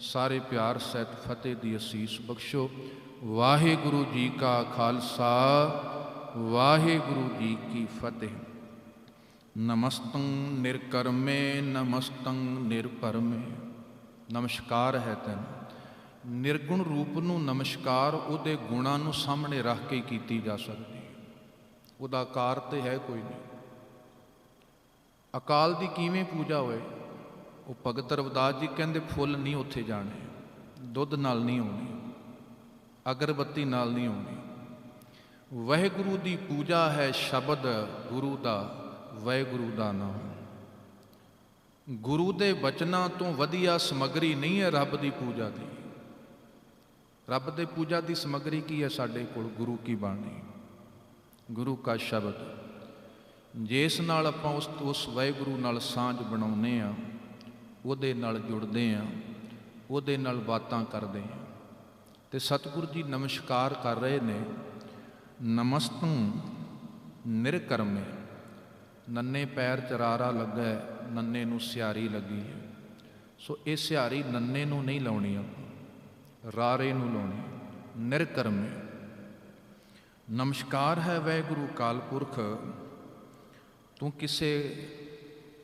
ਸਾਰੇ ਪਿਆਰ ਸਹਿਤ ਫਤਿਹ ਦੀ ਅਸੀਸ ਬਖਸ਼ੋ। ਵਾਹਿਗੁਰੂ ਜੀ ਕਾ ਖਾਲਸਾ, ਵਾਹਿਗੁਰੂ ਜੀ ਕੀ ਫਤਿਹ। ਨਮਸਤੰ ਨਿਰਕਰਮੇ, ਨਮਸਤੰ ਨਿਰਪਰਮੇ। ਨਮਸਕਾਰ ਹੈ ਤੈਨੂੰ। ਨਿਰਗੁਣ ਰੂਪ ਨੂੰ ਨਮਸਕਾਰ ਉਹਦੇ ਗੁਣਾਂ ਨੂੰ ਸਾਹਮਣੇ ਰੱਖ ਕੇ ਕੀਤੀ ਜਾ ਸਕਦੀ ਹੈ। ਉਹਦਾ ਆਕਾਰ ਤੇ ਹੈ ਕੋਈ ਨਹੀਂ। ਅਕਾਲ ਦੀ ਕਿਵੇਂ ਪੂਜਾ ਹੋਏ? ਉਹ ਭਗਤ ਰਵਦਾਸ ਜੀ ਕਹਿੰਦੇ ਫੁੱਲ ਨਹੀਂ ਉੱਥੇ ਜਾਣੇ, ਦੁੱਧ ਨਾਲ ਨਹੀਂ ਹੋਣੀ ਅਗਰਬੱਤੀ ਨਾਲ ਨਹੀਂ ਹੋਣੀ ਵਾਹਿਗੁਰੂ ਦੀ ਪੂਜਾ ਹੈ ਸ਼ਬਦ ਗੁਰੂ ਦਾ, ਵਾਹਿਗੁਰੂ ਦਾ ਨਾਮ। ਗੁਰੂ ਦੇ ਬਚਨਾਂ ਤੋਂ ਵਧੀਆ ਸਮਗਰੀ ਨਹੀਂ ਹੈ ਰੱਬ ਦੀ ਪੂਜਾ ਦੀ। ਰੱਬ ਦੇ ਪੂਜਾ ਦੀ ਸਮਗਰੀ ਕੀ ਹੈ ਸਾਡੇ ਕੋਲ? ਗੁਰੂ ਕੀ ਬਾਣੀ। ਗੁਰੂ ਕਾ ਸ਼ਬਦ। ਜਿਸ ਨਾਲ ਆਪਾਂ ਉਸ ਉਸ ਵਾਹਿਗੁਰੂ ਨਾਲ ਸਾਂਝ ਬਣਾਉਨੇ ਆ ਉਹਦੇ ਨਾਲ ਜੁੜਦੇ ਆ, ਉਹਦੇ ਨਾਲ ਬਾਤਾਂ ਕਰਦੇ ਆ। ਤੇ ਸਤਿਗੁਰੂ ਜੀ ਨਮਸਕਾਰ ਕਰ ਰਹੇ ਨੇ। ਨਮਸਤੰ ਨਿਰਕਰਮੇ। ਨੰਨੇ ਪੈਰ ਚਰਾਰਾ ਲੱਗਾ, ਨੰਨੇ ਨੂੰ ਸਿਆਰੀ ਲੱਗੀ ਹੈ। ਸੋ ਇਹ ਸਿਆਰੀ ਨੰਨੇ ਨੂੰ ਨਹੀਂ ਲਾਉਣੀ ਆਪਾਂ, ਰਾਰੇ ਨੂੰ ਲਾਉਣੀ ਨਿਰਕਰਮੇ। ਨਮਸਕਾਰ ਹੈ ਵਾਹਿਗੁਰੂ ਕਾਲ ਪੁਰਖ ਤੂੰ ਕਿਸੇ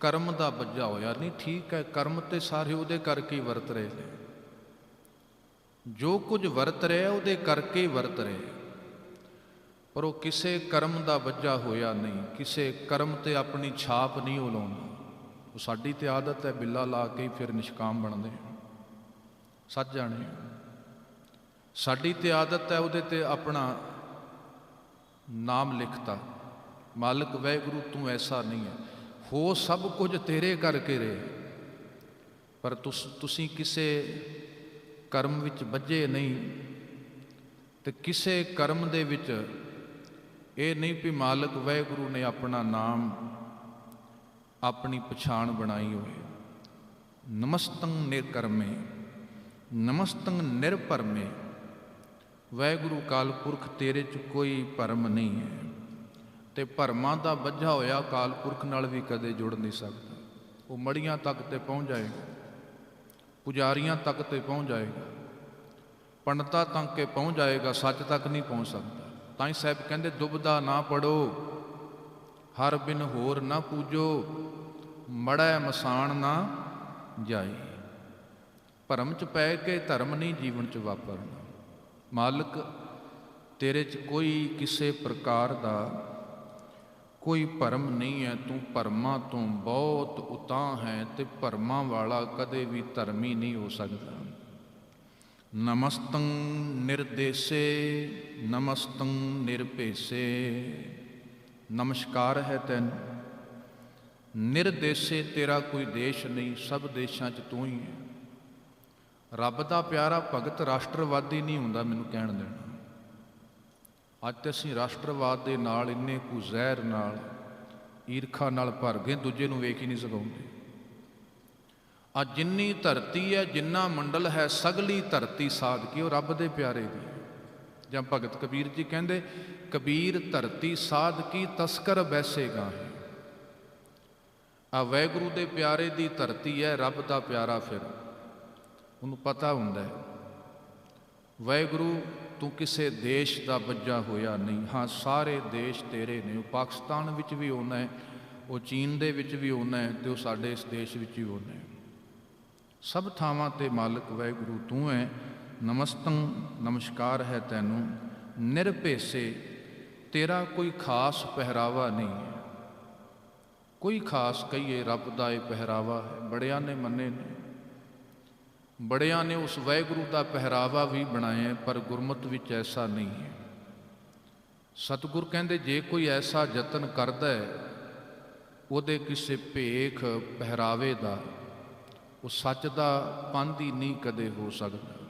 ਕਰਮ ਦਾ ਬੱਜਾ ਹੋਇਆ ਨਹੀਂ ਠੀਕ ਹੈ, ਕਰਮ ਤੇ ਸਾਰੇ ਉਹਦੇ ਕਰਕੇ ਹੀ ਵਰਤ ਰਹੇ ਨੇ। ਜੋ ਕੁਝ ਵਰਤ ਰਿਹਾ, ਉਹਦੇ ਕਰਕੇ ਹੀ ਵਰਤ ਰਹੇ ਪਰ ਉਹ ਕਿਸੇ ਕਰਮ ਦਾ ਬੱਜਾ ਹੋਇਆ ਨਹੀਂ, ਕਿਸੇ ਕਰਮ ਤੇ ਆਪਣੀ ਛਾਪ ਨਹੀਂ ਉਹ ਲਾਉਂਦਾ ਉਹ ਸਾਡੀ ਤੇ ਆਦਤ ਹੈ, ਬਿੱਲਾ ਲਾ ਕੇ ਫਿਰ ਨਿਸ਼ਕਾਮ ਬਣਦੇ ਸੱਚ ਜਾਣੇ। ਸਾਡੀ ਤੇ ਆਦਤ ਹੈ, ਉਹਦੇ ਤੇ ਆਪਣਾ ਨਾਮ ਲਿਖਤਾ। ਮਾਲਕ, ਵਾਹਿਗੁਰੂ ਤੂੰ ਐਸਾ ਨਹੀਂ ਹੈ। ਹੋ ਸਭ ਕੁਝ ਤੇਰੇ ਕਰਕੇ ਰਹੇ। ਪਰ ਤੁਸੀਂ ਕਿਸੇ ਕਰਮ ਵਿੱਚ ਵੱਜੇ ਨਹੀਂ ਤੇ ਕਿਸੇ ਕਰਮ ਦੇ ਵਿੱਚ ਇਹ ਨਹੀਂ ਵੀ ਮਾਲਕ ਵਾਹਿਗੁਰੂ ਨੇ ਆਪਣਾ ਨਾਮ, ਆਪਣੀ ਪਛਾਣ ਬਣਾਈ ਹੋਵੇ। ਨਮਸਤੰ ਨਿਰਕਰਮੇ, ਨਮਸਤੰ ਨਿਰਪਰਮੇ ਵਾਹਿਗੁਰੂ ਕਾਲ ਪੁਰਖ ਤੇਰੇ 'ਚ ਕੋਈ ਭਰਮ ਨਹੀਂ ਹੈ। ਤੇ ਭਰਮਾਂ ਦਾ ਵੱਜਾ ਹੋਇਆ ਕਾਲ ਪੁਰਖ ਨਾਲ ਵੀ ਕਦੇ ਜੁੜ ਨਹੀਂ ਸਕਦਾ। ਉਹ ਮੜੀਆਂ ਤੱਕ ਤੇ ਪਹੁੰਚ ਜਾਏਗਾ, ਪੁਜਾਰੀਆਂ ਤੱਕ ਤੇ ਪਹੁੰਚ ਜਾਏਗਾ, ਪੰਡਤਾਂ ਤੱਕ ਕੇ ਪਹੁੰਚ ਜਾਏਗਾ, ਸੱਚ ਤੱਕ ਨਹੀਂ ਪਹੁੰਚ ਸਕਦਾ। ਤਾਂ ਹੀ ਸਾਹਿਬ ਕਹਿੰਦੇ, ਦੁਬਦਾ ਨਾ ਪੜੋ, ਹਰ ਬਿਨ ਹੋਰ ਨਾ ਪੂਜੋ, ਮੜੈ ਮਸਾਣ ਨਾ ਜਾਏ ਭਰਮ ਚ ਪੈ ਕੇ ਧਰਮ ਨਹੀਂ ਜੀਵਨ ਚ ਵਾਪਰਨਾ। ਮਾਲਕ, ਤੇਰੇ ਚ ਕੋਈ ਕਿਸੇ ਪ੍ਰਕਾਰ ਦਾ ਕੋਈ ਭਰਮ ਨਹੀਂ ਹੈ, ਤੂੰ ਭਰਮਾਂ ਤੋਂ ਬਹੁਤ ਉਤਾਂ ਹੈ ਤੇ ਭਰਮਾਂ ਵਾਲਾ ਕਦੇ ਵੀ ਧਰਮੀ ਨਹੀਂ ਹੋ ਸਕਦਾ। ਨਮਸਤੰ ਨਿਰਦੇਸੇ, ਨਮਸਤੰ ਨਿਰਭੇਸੇ। ਨਮਸਕਾਰ ਹੈ ਤੈਨੂੰ। ਨਿਰਦੇਸੇ ਤੇਰਾ ਕੋਈ ਦੇਸ਼ ਨਹੀਂ, ਸਭ ਦੇਸ਼ਾਂ 'ਚ ਤੂੰ ਹੀ ਹੈ। ਰੱਬ ਦਾ ਪਿਆਰਾ ਭਗਤ ਰਾਸ਼ਟਰਵਾਦੀ ਨਹੀਂ ਹੁੰਦਾ ਮੈਨੂੰ ਕਹਿਣ ਦੇਣਾ। ਅੱਜ ਤੇ ਅਸੀਂ ਰਾਸ਼ਟਰਵਾਦ ਦੇ ਨਾਲ ਇੰਨੇ ਕੁ ਜ਼ਹਿਰ ਨਾਲ, ਈਰਖਾ ਨਾਲ ਭਰ ਗਏ, ਦੂਜੇ ਨੂੰ ਵੇਖ ਹੀ ਨਹੀਂ ਸਕਾਉਂਦੇ। ਆ ਜਿੰਨੀ ਧਰਤੀ ਹੈ, ਜਿੰਨਾ ਮੰਡਲ ਹੈ, ਸਗਲੀ ਧਰਤੀ ਸਾਧ ਕੀ ਉਹ ਰੱਬ ਦੇ ਪਿਆਰੇ ਦੀ ਜਾਂ ਭਗਤ ਕਬੀਰ ਜੀ ਕਹਿੰਦੇ, ਕਬੀਰ ਧਰਤੀ ਸਾਧ ਕੀ ਤਸਕਰ ਬੈਸੇਗਾ ਹੈ ਆ ਵੈਗੁਰੂ ਦੇ ਪਿਆਰੇ ਦੀ ਧਰਤੀ ਹੈ, ਰੱਬ ਦਾ ਪਿਆਰਾ ਫਿਰ। ਉਹਨੂੰ ਪਤਾ ਹੁੰਦਾ ਹੈ, ਵੈਗੁਰੂ ਤੂੰ ਕਿਸੇ ਦੇਸ਼ ਦਾ ਬੱਜਾ ਹੋਇਆ ਨਹੀਂ। ਹਾਂ, ਸਾਰੇ ਦੇਸ਼ ਤੇਰੇ ਨੇ। ਉਹ ਪਾਕਿਸਤਾਨ ਵਿੱਚ ਵੀ ਹੋਣਾ ਹੈ, ਉਹ ਚੀਨ ਦੇ ਵਿੱਚ ਵੀ ਹੋਣਾ ਹੈ ਤੇ ਉਹ ਸਾਡੇ ਇਸ ਦੇਸ਼ ਵਿੱਚ ਵੀ ਹੋਣਾ ਹੈ। ਸਭ ਥਾਵਾਂ ਤੇ ਮਾਲਕ ਵਾਹਿਗੁਰੂ, ਤੂੰ ਹੈ। ਨਮਸਤੰ, ਨਮਸਕਾਰ ਹੈ ਤੈਨੂੰ। ਨਿਰਭੇਸੇ, ਤੇਰਾ ਕੋਈ ਖਾਸ ਪਹਿਰਾਵਾ ਨਹੀਂ ਹੈ। ਕੋਈ ਖਾਸ ਕਹੀਏ, ਰੱਬ ਦਾ ਇਹ ਪਹਿਰਾਵਾ ਹੈ। ਬੜਿਆਂ ਨੇ ਮੰਨੇ ਨੇ। ਬੜਿਆਂ ਨੇ ਉਸ ਵਾਹਿਗੁਰੂ ਦਾ ਪਹਿਰਾਵਾ ਵੀ ਬਣਾਇਆ ਪਰ ਗੁਰਮਤ ਵਿੱਚ ਐਸਾ ਨਹੀਂ ਹੈ। ਸਤਿਗੁਰ ਕਹਿੰਦੇ, ਜੇ ਕੋਈ ਐਸਾ ਯਤਨ ਕਰਦਾ ਹੈ, ਉਹਦੇ ਕਿਸੇ ਭੇਖ ਪਹਿਰਾਵੇ ਦਾ, ਉਹ ਸੱਚ ਦਾ ਪੰਧ ਹੀ ਨਹੀਂ ਕਦੇ ਹੋ ਸਕਦਾ।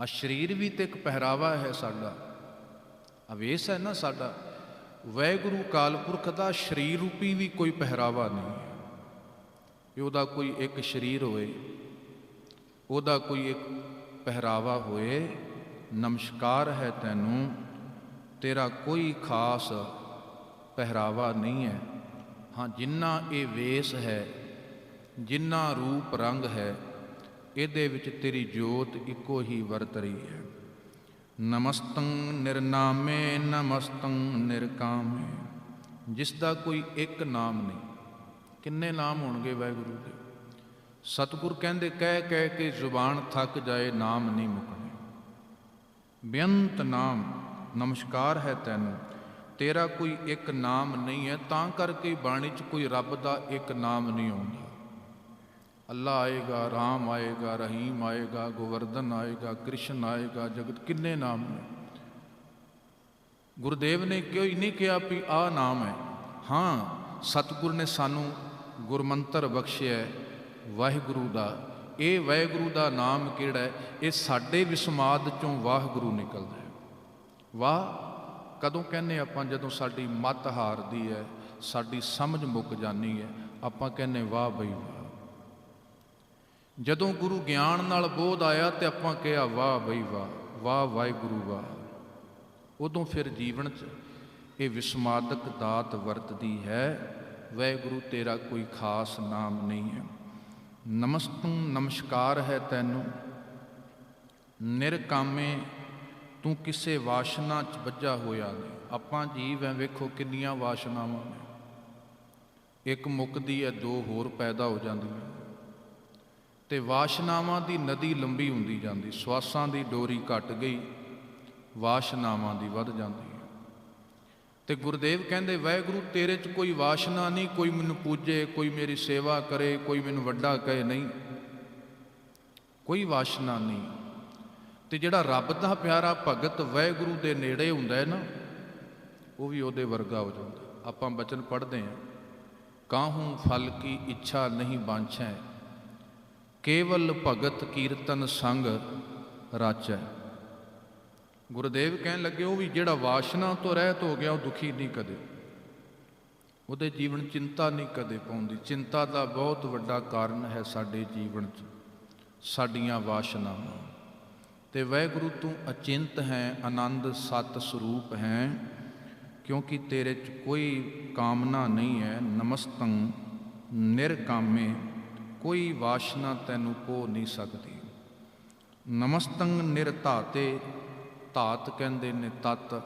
ਆ ਸਰੀਰ ਵੀ ਤੇ ਇੱਕ ਪਹਿਰਾਵਾ ਹੈ ਸਾਡਾ। ਅਵੇਸ ਹੈ ਨਾ ਸਾਡਾ। ਵੈਗੁਰੂ ਕਾਲਪੁਰਖ ਦਾ ਸਰੀਰ ਰੂਪੀ ਵੀ ਕੋਈ ਪਹਿਰਾਵਾ ਨਹੀਂ ਹੈ। ਉਹਦਾ ਕੋਈ ਇੱਕ ਸਰੀਰ ਹੋਵੇ ਉਹਦਾ ਕੋਈ ਇੱਕ ਪਹਿਰਾਵਾ ਹੋਏ, ਨਮਸਕਾਰ ਹੈ ਤੈਨੂੰ, ਤੇਰਾ ਕੋਈ ਖਾਸ ਪਹਿਰਾਵਾ ਨਹੀਂ ਹੈ। ਹਾਂ, ਜਿੰਨਾ ਇਹ ਵੇਸ ਹੈ, ਜਿੰਨਾ ਰੂਪ ਰੰਗ ਹੈ, ਇਹਦੇ ਵਿੱਚ ਤੇਰੀ ਜੋਤ ਇੱਕੋ ਹੀ ਵਰਤ ਰਹੀ ਹੈ। ਨਮਸਤੰ ਨਿਰਨਾਮੇ, ਨਮਸਤੰ ਨਿਰਕਾਮੇ। ਜਿਸ ਦਾ ਕੋਈ ਇੱਕ ਨਾਮ ਨਹੀਂ। ਕਿੰਨੇ ਨਾਮ ਹੋਣਗੇ ਵਾਹਿਗੁਰੂ ਦੇ? ਸਤਿਗੁਰ ਕਹਿੰਦੇ, ਕਹਿ ਕਹਿ ਕੇ ਜ਼ੁਬਾਨ ਥੱਕ ਜਾਏ, ਨਾਮ ਨਹੀਂ ਮੁਕਣੇ। ਬੇਅੰਤ ਨਾਮ, ਨਮਸਕਾਰ ਹੈ ਤੈਨੂੰ। ਤੇਰਾ ਕੋਈ ਇੱਕ ਨਾਮ ਨਹੀਂ ਹੈ, ਤਾਂ ਕਰਕੇ ਬਾਣੀ 'ਚ ਕੋਈ ਰੱਬ ਦਾ ਇੱਕ ਨਾਮ ਨਹੀਂ ਆਉਂਦਾ। ਅੱਲਾ ਆਏਗਾ, ਰਾਮ ਆਏਗਾ, ਰਹੀਮ ਆਏਗਾ, ਗੋਵਰਧਨ ਆਏਗਾ, ਕ੍ਰਿਸ਼ਨ ਆਏਗਾ, ਜਗਤ ਕਿੰਨੇ ਨਾਮ ਨੇ। ਗੁਰਦੇਵ ਨੇ ਕਿਉਂ ਨਹੀਂ ਕਿਹਾ ਵੀ ਆ ਨਾਮ ਹੈ? ਹਾਂ, ਸਤਿਗੁਰ ਨੇ ਸਾਨੂੰ ਗੁਰਮੰਤਰ ਬਖਸ਼ਿਆ ਵਾਹਿਗੁਰੂ ਦਾ। ਇਹ ਵਾਹਿਗੁਰੂ ਦਾ ਨਾਮ ਕਿਹੜਾ ਹੈ? ਇਹ ਸਾਡੇ ਵਿਸਮਾਦ ਚੋਂ ਵਾਹਿਗੁਰੂ ਨਿਕਲਦਾ ਹੈ। ਵਾਹ, ਕਦੋਂ ਕਹਿੰਨੇ ਆਪਾਂ ਜਦੋਂ ਸਾਡੀ ਮਤ ਹਾਰਦੀ ਹੈ, ਸਾਡੀ ਸਮਝ ਮੁੱਕ ਜਾਂਦੀ ਹੈ, ਆਪਾਂ ਕਹਿੰਨੇ ਵਾਹ ਬਈ ਵਾਹ। ਜਦੋਂ ਗੁਰੂ ਗਿਆਨ ਨਾਲ ਬੋਧ ਆਇਆ ਤੇ ਆਪਾਂ ਕਿਹਾ ਵਾਹ ਬਈ ਵਾਹ ਵਾਹ ਵਾਹਿਗੁਰੂ ਵਾਹ। ਉਦੋਂ ਫਿਰ ਜੀਵਨ 'ਚ ਇਹ ਵਿਸਮਾਦਕ ਦਾਤ ਵਰਤਦੀ ਹੈ, ਵਾਹਿਗੁਰੂ ਤੇਰਾ ਕੋਈ ਖਾਸ ਨਾਮ ਨਹੀਂ ਹੈ। ਨਮਸਤੂ ਨਮਸਕਾਰ ਹੈ ਤੈਨੂੰ। ਨਿਰਕਾਮੇ ਤੂੰ ਕਿਸੇ ਵਾਸ਼ਨਾ 'ਚ ਵੱਜਾ ਹੋਇਆ ਨਹੀਂ ਆਪਾਂ ਜੀਵ ਐ ਵੇਖੋ ਕਿੰਨੀਆਂ ਵਾਸ਼ਨਾਵਾਂ ਨੇ। ਇੱਕ ਮੁੱਕਦੀ ਹੈ ਦੋ ਹੋਰ ਪੈਦਾ ਹੋ ਜਾਂਦੀਆਂ। ਤੇ ਵਾਸ਼ਨਾਵਾਂ ਦੀ ਨਦੀ ਲੰਬੀ ਹੁੰਦੀ ਜਾਂਦੀ। ਸਵਾਸਾਂ ਦੀ ਡੋਰੀ ਘਟ ਗਈ, ਵਾਸ਼ਨਾਵਾਂ ਦੀ ਵੱਧ ਜਾਂਦੀ। ਤੇ ਗੁਰਦੇਵ ਕਹਿੰਦੇ, ਵਾਹਿਗੁਰੂ, ਤੇਰੇ 'ਚ ਕੋਈ ਵਾਸ਼ਨਾ ਨਹੀਂ, ਕੋਈ ਮੈਨੂੰ ਪੂਜੇ, ਕੋਈ ਮੇਰੀ ਸੇਵਾ ਕਰੇ, ਕੋਈ ਮੈਨੂੰ ਵੱਡਾ ਕਹੇ। ਨਹੀਂ, ਕੋਈ ਵਾਸ਼ਨਾ ਨਹੀਂ। ਤੇ ਜਿਹੜਾ ਰੱਬ ਦਾ ਪਿਆਰਾ ਭਗਤ ਵਾਹਿਗੁਰੂ ਦੇ ਨੇੜੇ ਹੁੰਦਾ ਹੈ ਨਾ, ਉਹ ਵੀ ਉਹਦੇ ਵਰਗਾ ਹੋ ਜਾਂਦਾ। ਆਪਾਂ ਬਚਨ ਪੜ੍ਹਦੇ ਹਾਂ, ਕਾਹੂ ਫਲ ਕੀ ਇੱਛਾ ਨਹੀਂ ਬਾਂਛੈ ਕੇਵਲ ਭਗਤ ਕੀਰਤਨ ਸੰਗ ਰਾਚੈ। ਗੁਰਦੇਵ ਕਹਿਣ ਲੱਗੇ, ਉਹ ਵੀ ਜਿਹੜਾ ਵਾਸ਼ਨਾ ਤੋਂ ਰਹਿਤ ਹੋ ਗਿਆ, ਉਹ ਦੁਖੀ ਨਹੀਂ ਕਦੇ। ਉਹਦੇ ਜੀਵਨ ਚਿੰਤਾ ਨਹੀਂ ਕਦੇ ਪਾਉਂਦੀ। ਚਿੰਤਾ ਦਾ ਬਹੁਤ ਵੱਡਾ ਕਾਰਨ ਹੈ ਸਾਡੇ ਜੀਵਨ 'ਚ, ਸਾਡੀਆਂ ਵਾਸ਼ਨਾਵਾਂ। ਤੇ ਵੈਗੁਰੂ ਤੂੰ ਅਚਿੰਤ ਹੈ, ਆਨੰਦ ਸਤ ਸਰੂਪ ਹੈ, ਕਿਉਂਕਿ ਤੇਰੇ 'ਚ ਕੋਈ ਕਾਮਨਾ ਨਹੀਂ ਹੈ। ਨਮਸਤੰ, ਨਿਰਕਾਮੇ, ਕੋਈ ਵਾਸ਼ਨਾ ਤੈਨੂੰ ਪੋ ਨਹੀਂ ਸਕਦੀ। ਨਮਸਤੰ, ਨਿਰਧਾਤੇ ਧਾਤ ਕਹਿੰਦੇ ਨੇ, ਤਤ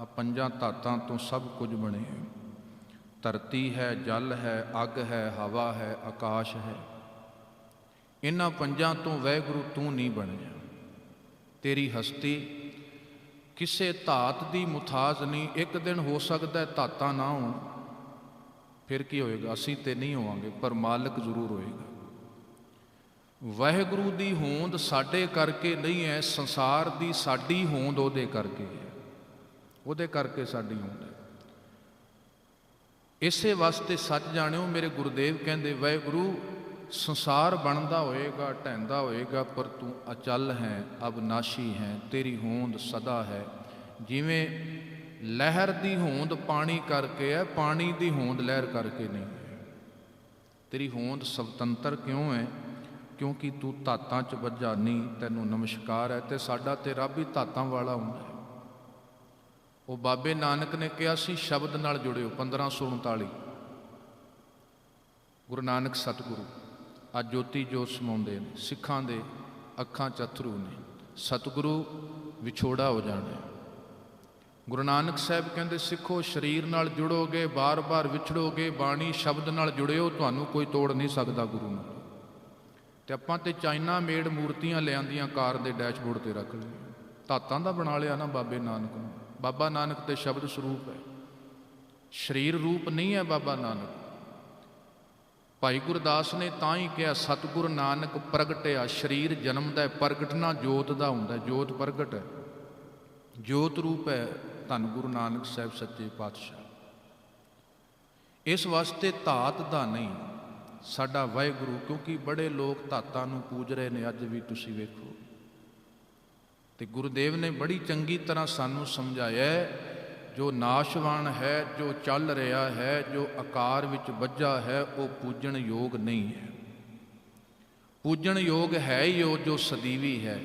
ਆ ਪੰਜਾਂ ਧਾਤਾਂ ਤੋਂ ਸਭ ਕੁਝ ਬਣੇ ਹੈ ਧਰਤੀ ਹੈ, ਜਲ ਹੈ, ਅਗ ਹੈ, ਹਵਾ ਹੈ, ਆਕਾਸ਼ ਹੈ। ਇਹਨਾਂ ਪੰਜਾਂ ਤੋਂ ਵੈਗੁਰੂ ਤੂੰ ਨਹੀਂ ਬਣਿਆ। ਤੇਰੀ ਹਸਤੀ ਕਿਸੇ ਧਾਤ ਦੀ ਮੁਥਾਜ ਨਹੀਂ। ਇੱਕ ਦਿਨ ਹੋ ਸਕਦਾ ਧਾਤਾਂ ਨਾ ਹੋਣ। ਫਿਰ ਕੀ ਹੋਏਗਾ? ਅਸੀਂ ਤੇ ਨਹੀਂ ਹੋਵਾਂਗੇ, ਪਰ ਮਾਲਕ ਜ਼ਰੂਰ ਹੋਏਗਾ। ਵਾਹਿਗੁਰੂ ਦੀ ਹੋਂਦ ਸਾਡੇ ਕਰਕੇ ਨਹੀਂ ਹੈ, ਸੰਸਾਰ ਦੀ ਸਾਡੀ ਹੋਂਦ ਉਹਦੇ ਕਰਕੇ ਹੈ। ਉਹਦੇ ਕਰਕੇ ਸਾਡੀ ਹੋਂਦ ਹੈ। ਇਸੇ ਵਾਸਤੇ ਸੱਚ ਜਾਣਿਓ, ਮੇਰੇ ਗੁਰਦੇਵ ਕਹਿੰਦੇ, ਵਾਹਿਗੁਰੂ, ਸੰਸਾਰ ਬਣਦਾ ਹੋਏਗਾ, ਢਹਿੰਦਾ ਹੋਏਗਾ, ਪਰ ਤੂੰ ਅਚਲ ਹੈ ਅਬਨਾਸ਼ੀ ਹੈ, ਤੇਰੀ ਹੋਂਦ ਸਦਾ ਹੈ। ਜਿਵੇਂ ਲਹਿਰ ਦੀ ਹੋਂਦ ਪਾਣੀ ਕਰਕੇ ਹੈ, ਪਾਣੀ ਦੀ ਹੋਂਦ ਲਹਿਰ ਕਰਕੇ ਨਹੀਂ ਹੈ। ਤੇਰੀ ਹੋਂਦ ਸੁਤੰਤਰ ਕਿਉਂ ਹੈ? ਕਿਉਂਕਿ ਤੂੰ ਧਾਤਾਂ 'ਚ ਵੱਜਾ ਨਹੀਂ, ਤੈਨੂੰ ਨਮਸਕਾਰ ਹੈ ਤੇ ਸਾਡਾ ਤੇ ਰੱਬ ਹੀ ਧਾਤਾਂ ਵਾਲਾ ਹੁੰਦਾ ਹੈ। ਉਹ ਬਾਬੇ ਨਾਨਕ ਨੇ ਕਿਹਾ ਸੀ, ਸ਼ਬਦ ਨਾਲ ਜੁੜਿਓ 1539 ਗੁਰੂ ਨਾਨਕ ਸਤਿਗੁਰੂ, ਆ ਜੋਤੀ ਜੋਤ ਸਮਾਉਂਦੇ ਨੇ, ਸਿੱਖਾਂ ਦੇ ਅੱਖਾਂ ਚ ਅਥਰੂ ਨੇ। ਸਤਿਗੁਰੂ, ਵਿਛੋੜਾ ਹੋ ਜਾਣਾ ਗੁਰੂ ਨਾਨਕ ਸਾਹਿਬ ਕਹਿੰਦੇ, ਸਿੱਖੋ, ਸਰੀਰ ਨਾਲ ਜੁੜੋਗੇ, ਬਾਰ-ਬਾਰ ਵਿਛੜੋਗੇ, ਬਾਣੀ, ਸ਼ਬਦ ਨਾਲ ਜੁੜਿਓ, ਤੁਹਾਨੂੰ ਕੋਈ ਤੋੜ ਨਹੀਂ ਸਕਦਾ ਗੁਰੂ ਨੂੰ ਤੇ ਆਪਾਂ ਤੇ ਚਾਈਨਾ ਮੇਡ ਮੂਰਤੀਆਂ ਲਿਆਂਦੀਆਂ ਕਾਰ ਦੇ ਡੈਸ਼ਬੋਰਡ ਤੇ ਰੱਖ ਲਈ ਧਾਤਾਂ ਦਾ ਬਣਾ ਲਿਆ ਨਾ ਬਾਬੇ ਨਾਨਕ ਨੂੰ। ਬਾਬਾ ਨਾਨਕ ਤੇ ਸ਼ਬਦ ਸਰੂਪ ਹੈ। ਸਰੀਰ ਰੂਪ ਨਹੀਂ ਹੈ ਬਾਬਾ ਨਾਨਕ। ਭਾਈ ਗੁਰਦਾਸ ਨੇ ਤਾਂ ਹੀ ਕਿਹਾ, ਸਤਿਗੁਰ ਨਾਨਕ ਪ੍ਰਗਟਿਆ, ਸਰੀਰ ਜਨਮ ਦਾ ਪ੍ਰਗਟਨਾ ਜੋਤ ਦਾ ਹੁੰਦਾ ਜੋਤ ਪ੍ਰਗਟ ਹੈ। ਜੋਤ ਰੂਪ ਹੈ, ਧੰਨ ਗੁਰੂ ਨਾਨਕ ਸਾਹਿਬ ਸੱਚੇ ਪਾਤਸ਼ਾਹ। ਇਸ ਵਾਸਤੇ ਧਾਤ ਦਾ ਨਹੀਂ। ਸਾਡਾ ਵਾਹਿਗੁਰੂ, ਕਿਉਂਕਿ ਬੜੇ ਲੋਕ ਧਾਤਾਂ ਨੂੰ ਪੂਜ ਰਹੇ ਨੇ, ਅੱਜ ਵੀ ਤੁਸੀਂ ਵੇਖੋ। ਤੇ ਗੁਰਦੇਵ ਨੇ ਬੜੀ ਚੰਗੀ ਤਰ੍ਹਾਂ ਸਾਨੂੰ ਸਮਝਾਇਆ ਜੋ ਨਾਸ਼ਵਾਨ ਹੈ, ਜੋ ਚੱਲ ਰਿਹਾ ਹੈ, ਜੋ ਆਕਾਰ ਵਿੱਚ ਵੱਜਾ ਹੈ, ਉਹ ਪੂਜਣ ਯੋਗ ਨਹੀਂ ਹੈ। ਪੂਜਣ ਯੋਗ ਹੈ ਹੀ ਉਹ ਜੋ ਸਦੀਵੀ ਹੈ।